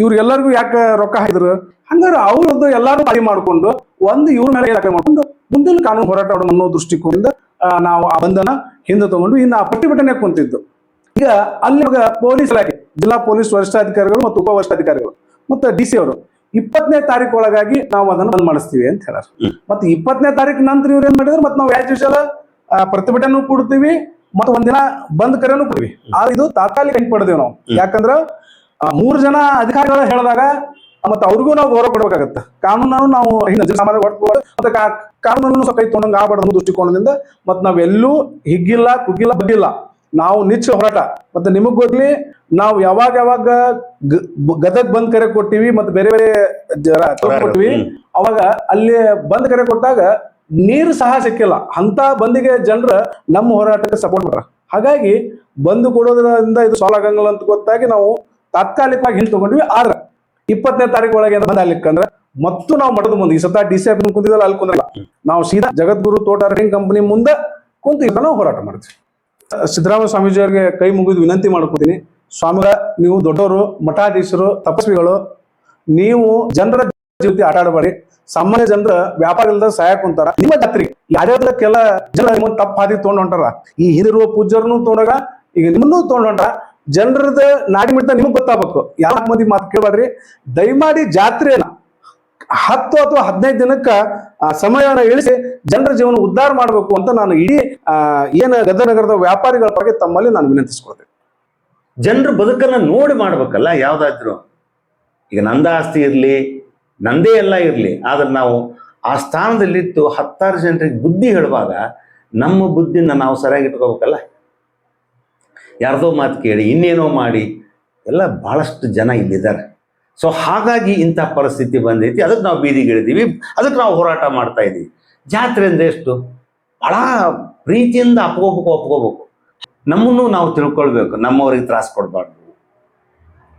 ಇವ್ರಿಗೆಲ್ಲರಿಗೂ ಯಾಕೆ ರೊಕ್ಕ ಹಾಕಿದ್ರು? ಹಂಗಾರೆ ಅವ್ರದ್ದು ಎಲ್ಲಾರು ಬಾರಿ ಮಾಡ್ಕೊಂಡು ಒಂದು ಇವ್ರ ಮೇಲೆ ಇಲಾಖೆ ಮಾಡ್ಕೊಂಡು ಮುಂದಿನ ಕಾನೂನು ಹೋರಾಟ ಅನ್ನೋ ದೃಷ್ಟಿಕೋನದಿಂದ ನಾವು ಆ ಬಂಧನ ಹಿಂದೆ ತಗೊಂಡು ಇನ್ನು ಆ ಪ್ರತಿಭಟನೆ ಕುಂತಿದ್ದು. ಈಗ ಅಲ್ಲಿ ಪೊಲೀಸ್ ಇಲಾಖೆ ಜಿಲ್ಲಾ ಪೊಲೀಸ್ ವರಿಷ್ಠಾಧಿಕಾರಿಗಳು ಮತ್ತು ಉಪ ವರಿಷ್ಠಾಧಿಕಾರಿಗಳು ಮತ್ತು ಡಿ ಸಿ ಅವರು ಇಪ್ಪತ್ತನೇ ತಾರೀಕು ಒಳಗಾಗಿ ನಾವು ಅದನ್ನು ಬಂದ್ ಮಾಡಿಸ್ತೀವಿ ಅಂತ ಹೇಳಾರ. ಮತ್ತೆ ಇಪ್ಪತ್ತನೇ ತಾರೀಕು ನಂತರ ಇವ್ರು ಏನ್ ಮಾಡಿದ್ರು? ಮತ್ತೆ ನಾವು ಯಾಜ್ ಯೂಶಲ್ ಪ್ರತಿಭಟನೆ ಕೊಡ್ತೀವಿ ಮತ್ತು ಒಂದಿನ ಬಂದ್ ಕರೆನೂ ಕೊಡ್ತೀವಿ. ಆದ್ರೆ ಇದು ತಾತ್ಕಾಲಿಕ ಹಿಂಪಡೆದೇವು ನಾವು. ಯಾಕಂದ್ರ ಮೂರು ಜನ ಅಧಿಕಾರಿಗಳು ಹೇಳಿದಾಗ ಮತ್ತೆ ಅವ್ರಿಗೂ ನಾವು ಗೌರವ ಕೊಡ್ಬೇಕಾಗತ್ತೆ. ಕಾನೂನನ್ನು ನಾವು ಹಿಂದೆ ಹೊರತು ಮತ್ತೆ ಕಾನೂನನ್ನು ಸ್ವಲ್ಪ ಕೈ ತೊಗೊಂಡಂಗೆ ಆಗ್ಬಾರ್ದು ಅನ್ನೋ ದೃಷ್ಟಿಕೋನದಿಂದ ಮತ್ತೆ ನಾವೆಲ್ಲೂ ಹಿಗ್ಗಿಲ್ಲ ಕುಗ್ಗಿಲ್ಲ ಬಗ್ಗಿಲ್ಲ. ನಾವು ನಿಚ್ಚ ಹೋರಾಟ. ಮತ್ತೆ ನಿಮಗ್ ಗೊತ್ತಲಿ ನಾವು ಯಾವಾಗ ಯಾವಾಗ ಗದಗ್ ಬಂದ್ ಕರೆ ಕೊಟ್ಟಿವಿ ಮತ್ತೆ ಬೇರೆ ಬೇರೆ ಜರ ಕೊಟ್ಟಿವಿ. ಅವಾಗ ಅಲ್ಲಿ ಬಂದ್ ಕರೆ ಕೊಟ್ಟಾಗ ನೀರು ಸಹ ಸಿಕ್ಕಿಲ್ಲ. ಅಂತ ಬಂದಿಗೆ ಜನರ ನಮ್ಮ ಹೋರಾಟಕ್ಕೆ ಸಪೋರ್ಟ್ ಮಾಡ್ರ. ಹಾಗಾಗಿ ಬಂದು ಕೊಡೋದ್ರಿಂದ ಇದು ಸಾಲ್ವ್ ಆಗಂಗಿಲ್ಲ ಅಂತ ಗೊತ್ತಾಗಿ ನಾವು ತಾತ್ಕಾಲಿಕವಾಗಿ ಹಿಂದೆ ತಗೊಂಡ್ವಿ. ಆದ್ರೆ ಇಪ್ಪತ್ತನೇ ತಾರೀಕು ಒಳಗೆ ಬಂದ್ ಆಗ್ಲಿಕ್ಕಂದ್ರೆ ಮತ್ತು ನಾವು ಮಠದ ಮುಂದೆ. ಈ ಸತ ಡಿ ಸಿ ಆಫ್ ಕುಂತಿದ್ದಲ್ಲ, ಅಲ್ಲಿ ಕುಂದ್ರಲ್ಲ. ನಾವು ಸೀದಾ ಜಗದ್ಗುರು ತೋಟ ರೇಟಿಂಗ್ ಕಂಪನಿ ಮುಂದೆ ಕುಂತು ನಾವು ಹೋರಾಟ ಮಾಡ್ತೀವಿ. ಸಿದ್ದರಾಮಯ್ಯ ಸ್ವಾಮೀಜಿ ಅವರಿಗೆ ಕೈ ಮುಗಿದು ವಿನಂತಿ ಮಾಡ್ಕೊತೀನಿ. ಸ್ವಾಮಿಗ, ನೀವು ದೊಡ್ಡವರು, ಮಠಾಧೀಶರು, ತಪಸ್ವಿಗಳು, ನೀವು ಜನರ ಜೊತೆ ಆಟ ಆಡಬೇಡಿ. ಸಾಮಾನ್ಯ ಜನರ ವ್ಯಾಪಾರ ಇಲ್ಲದ ಸಹಾಯ ಕುಂತಾರ. ನಿಮ್ಮ ಯಾರ್ಯಾವ್ದ ಕೆಲ ಜನ ನಿಮ್ಮ ತಪ್ಪ ಹಾದಿ ತೊಗೊಂಡ್ ಹೊಂಟಾರ? ಈ ಹಿರಿರುವ ಪೂಜ್ಯರನ್ನು ತೊಗೊಂಡಾಗ, ಈಗ ನಿಮ್ಮನ್ನೂ ತೊಗೊಂಡ್ ಹೊಂಟಾರ. ಜನರದ ನಾಡಿ ಮಿಡ್ತ ನಿಮಗೆ ಗೊತ್ತಾಗಬೇಕು. ಯಾವ ಮಂದಿ ಮಾತು ಕೇಳಬೇಡ್ರಿ ದಯಮಾಡಿ ಜಾತ್ರೆನ ಹತ್ತು ಅಥವಾ ಹದಿನೈದು ದಿನಕ್ಕ ಸಮಯವನ್ನು ಇಳಿಸಿ ಜನರ ಜೀವನ ಉದ್ಧಾರ ಮಾಡಬೇಕು ಅಂತ ನಾನು ಇಡೀ ಏನು ಗದನಗರದ ವ್ಯಾಪಾರಿಗಳ ಬಗ್ಗೆ ತಮ್ಮಲ್ಲಿ ನಾನು ವಿನಂತಿಸ್ಕೊಳ್ತೇನೆ. ಜನರ ಬದುಕನ್ನ ನೋಡಿ ಮಾಡ್ಬೇಕಲ್ಲ, ಯಾವ್ದಾದ್ರು. ಈಗ ನಂದ ಆಸ್ತಿ ಇರಲಿ, ನಂದೇ ಎಲ್ಲ ಇರಲಿ, ಆದ್ರೆ ನಾವು ಆ ಸ್ಥಾನದಲ್ಲಿತ್ತು ಹತ್ತಾರು ಜನರಿಗೆ ಬುದ್ಧಿ ಹೇಳುವಾಗ ನಮ್ಮ ಬುದ್ಧಿನ ನಾವು ಸರಿಯಾಗಿ ಇಟ್ಕೋಬೇಕಲ್ಲ? ಯಾರ್ದೋ ಮಾತು ಕೇಳಿ, ಇನ್ನೇನೋ ಮಾಡಿ, ಎಲ್ಲ ಭಾಳಷ್ಟು ಜನ ಇಲ್ಲಿದ್ದಾರೆ. ಸೊ ಹಾಗಾಗಿ ಇಂಥ ಪರಿಸ್ಥಿತಿ ಬಂದೈತಿ. ಅದಕ್ಕೆ ನಾವು ಬೀದಿಗಿಳಿದೀವಿ. ಅದಕ್ಕೆ ನಾವು ಹೋರಾಟ ಮಾಡ್ತಾ ಇದ್ದೀವಿ ಜಾತ್ರೆ ಅಂದರೆ ಎಷ್ಟು? ಭಾಳ ಪ್ರೀತಿಯಿಂದ ಅಪ್ಕೋಬೇಕು ಒಪ್ಕೋಬೇಕು ನಮ್ಮನ್ನು ನಾವು ತಿಳ್ಕೊಳ್ಬೇಕು. ನಮ್ಮವ್ರಿಗೆ ತ್ರಾಸ ಕೊಡಬಾರ್ದು.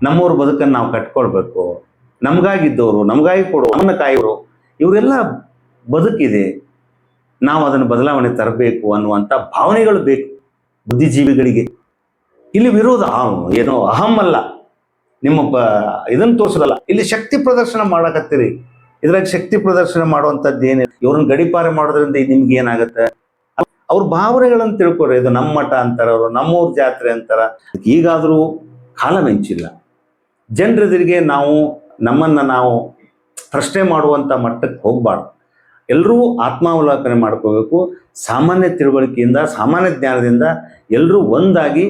ನಮ್ಮವ್ರ ಬದುಕನ್ನು ನಾವು ಕಟ್ಕೊಳ್ಬೇಕು. ನಮಗಾಗಿದ್ದವರು, ನಮಗಾಗಿ ಕೊಡು ಅವನ ಕಾಯೋರು ಇವರೆಲ್ಲ ಬದುಕಿದೆ. ನಾವು ಅದನ್ನು ಬದಲಾವಣೆ ತರಬೇಕು ಅನ್ನುವಂಥ ಭಾವನೆಗಳು ಬೇಕು. ಬುದ್ಧಿಜೀವಿಗಳಿಗೆ. ಇಲ್ಲಿ ವಿರೋಧ ಏನು ಏನೋ ಅಹಂ ಅಲ್ಲ. ನಿಮ್ಮ ಇದನ್ನು ತೋರಿಸಲ್ಲ ಇಲ್ಲಿ ಶಕ್ತಿ ಪ್ರದರ್ಶನ ಮಾಡಕತ್ತೀರಿ. ಇದ್ರಾಗ ಶಕ್ತಿ ಪ್ರದರ್ಶನ ಮಾಡುವಂಥದ್ದು ಏನಿಲ್ಲ. ಇವ್ರನ್ನ ಗಡಿಪಾರ ಮಾಡೋದ್ರಿಂದ ನಿಮ್ಗೆ ಏನಾಗುತ್ತೆ? ಅವ್ರ ಭಾವನೆಗಳನ್ನು ತಿಳ್ಕೊರಿ ಇದು ನಮ್ಮ ಮಠ ಅಂತಾರ, ಅವರು ನಮ್ಮೂರ ಜಾತ್ರೆ ಅಂತಾರ. ಈಗಾದರೂ ಕಾಲ ಮಿಂಚಿಲ್ಲ. ಜನರೆದುರಿಗೆ ನಾವು, ನಮ್ಮನ್ನ ನಾವು ಪ್ರಶ್ನೆ ಮಾಡುವಂಥ ಮಟ್ಟಕ್ಕೆ ಹೋಗಬಾರ್ದು. ಎಲ್ಲರೂ ಆತ್ಮಾವಲೋಕನೆ ಮಾಡ್ಕೋಬೇಕು. ಸಾಮಾನ್ಯ ತಿಳುವಳಿಕೆಯಿಂದ, ಸಾಮಾನ್ಯ ಜ್ಞಾನದಿಂದ ಎಲ್ಲರೂ ಒಂದಾಗಿ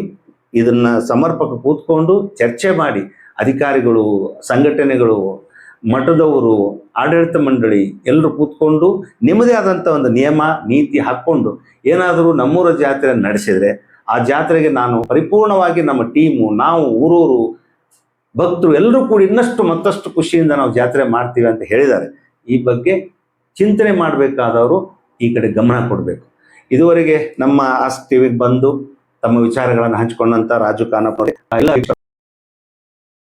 ಇದನ್ನ ಸಮರ್ಪಕ ಕೂತ್ಕೊಂಡು ಚರ್ಚೆ ಮಾಡಿ ಅಧಿಕಾರಿಗಳು, ಸಂಘಟನೆಗಳು, ಮಠದವರು, ಆಡಳಿತ ಮಂಡಳಿ ಎಲ್ಲರೂ ಕೂತ್ಕೊಂಡು ನಿಮ್ಮದೇ ಆದಂಥ ಒಂದು ನಿಯಮ, ನೀತಿ ಹಾಕ್ಕೊಂಡು ಏನಾದರೂ ನಮ್ಮೂರ ಜಾತ್ರೆ ನಡೆಸಿದರೆ ಆ ಜಾತ್ರೆಗೆ ನಾನು ಪರಿಪೂರ್ಣವಾಗಿ ನಮ್ಮ ಟೀಮು, ನಾವು, ಊರೂರು ಭಕ್ತರು ಎಲ್ಲರೂ ಕೂಡಿ ಇನ್ನಷ್ಟು ಮತ್ತಷ್ಟು ಖುಷಿಯಿಂದ ನಾವು ಜಾತ್ರೆ ಮಾಡ್ತೀವಿ ಅಂತ ಹೇಳಿದ್ದಾರೆ. ಈ ಬಗ್ಗೆ ಚಿಂತನೆ ಮಾಡಬೇಕಾದವರು ಈ ಕಡೆ ಗಮನ ಕೊಡಬೇಕು. ಇದುವರೆಗೆ ನಮ್ಮ ಆಸ್ತಿ ಬಂದು ತಮ್ಮ ವಿಚಾರಗಳನ್ನು ಹಂಚಿಕೊಂಡಂತ ರಾಜು ಖಾನಪ್ಪ ಎಲ್ಲ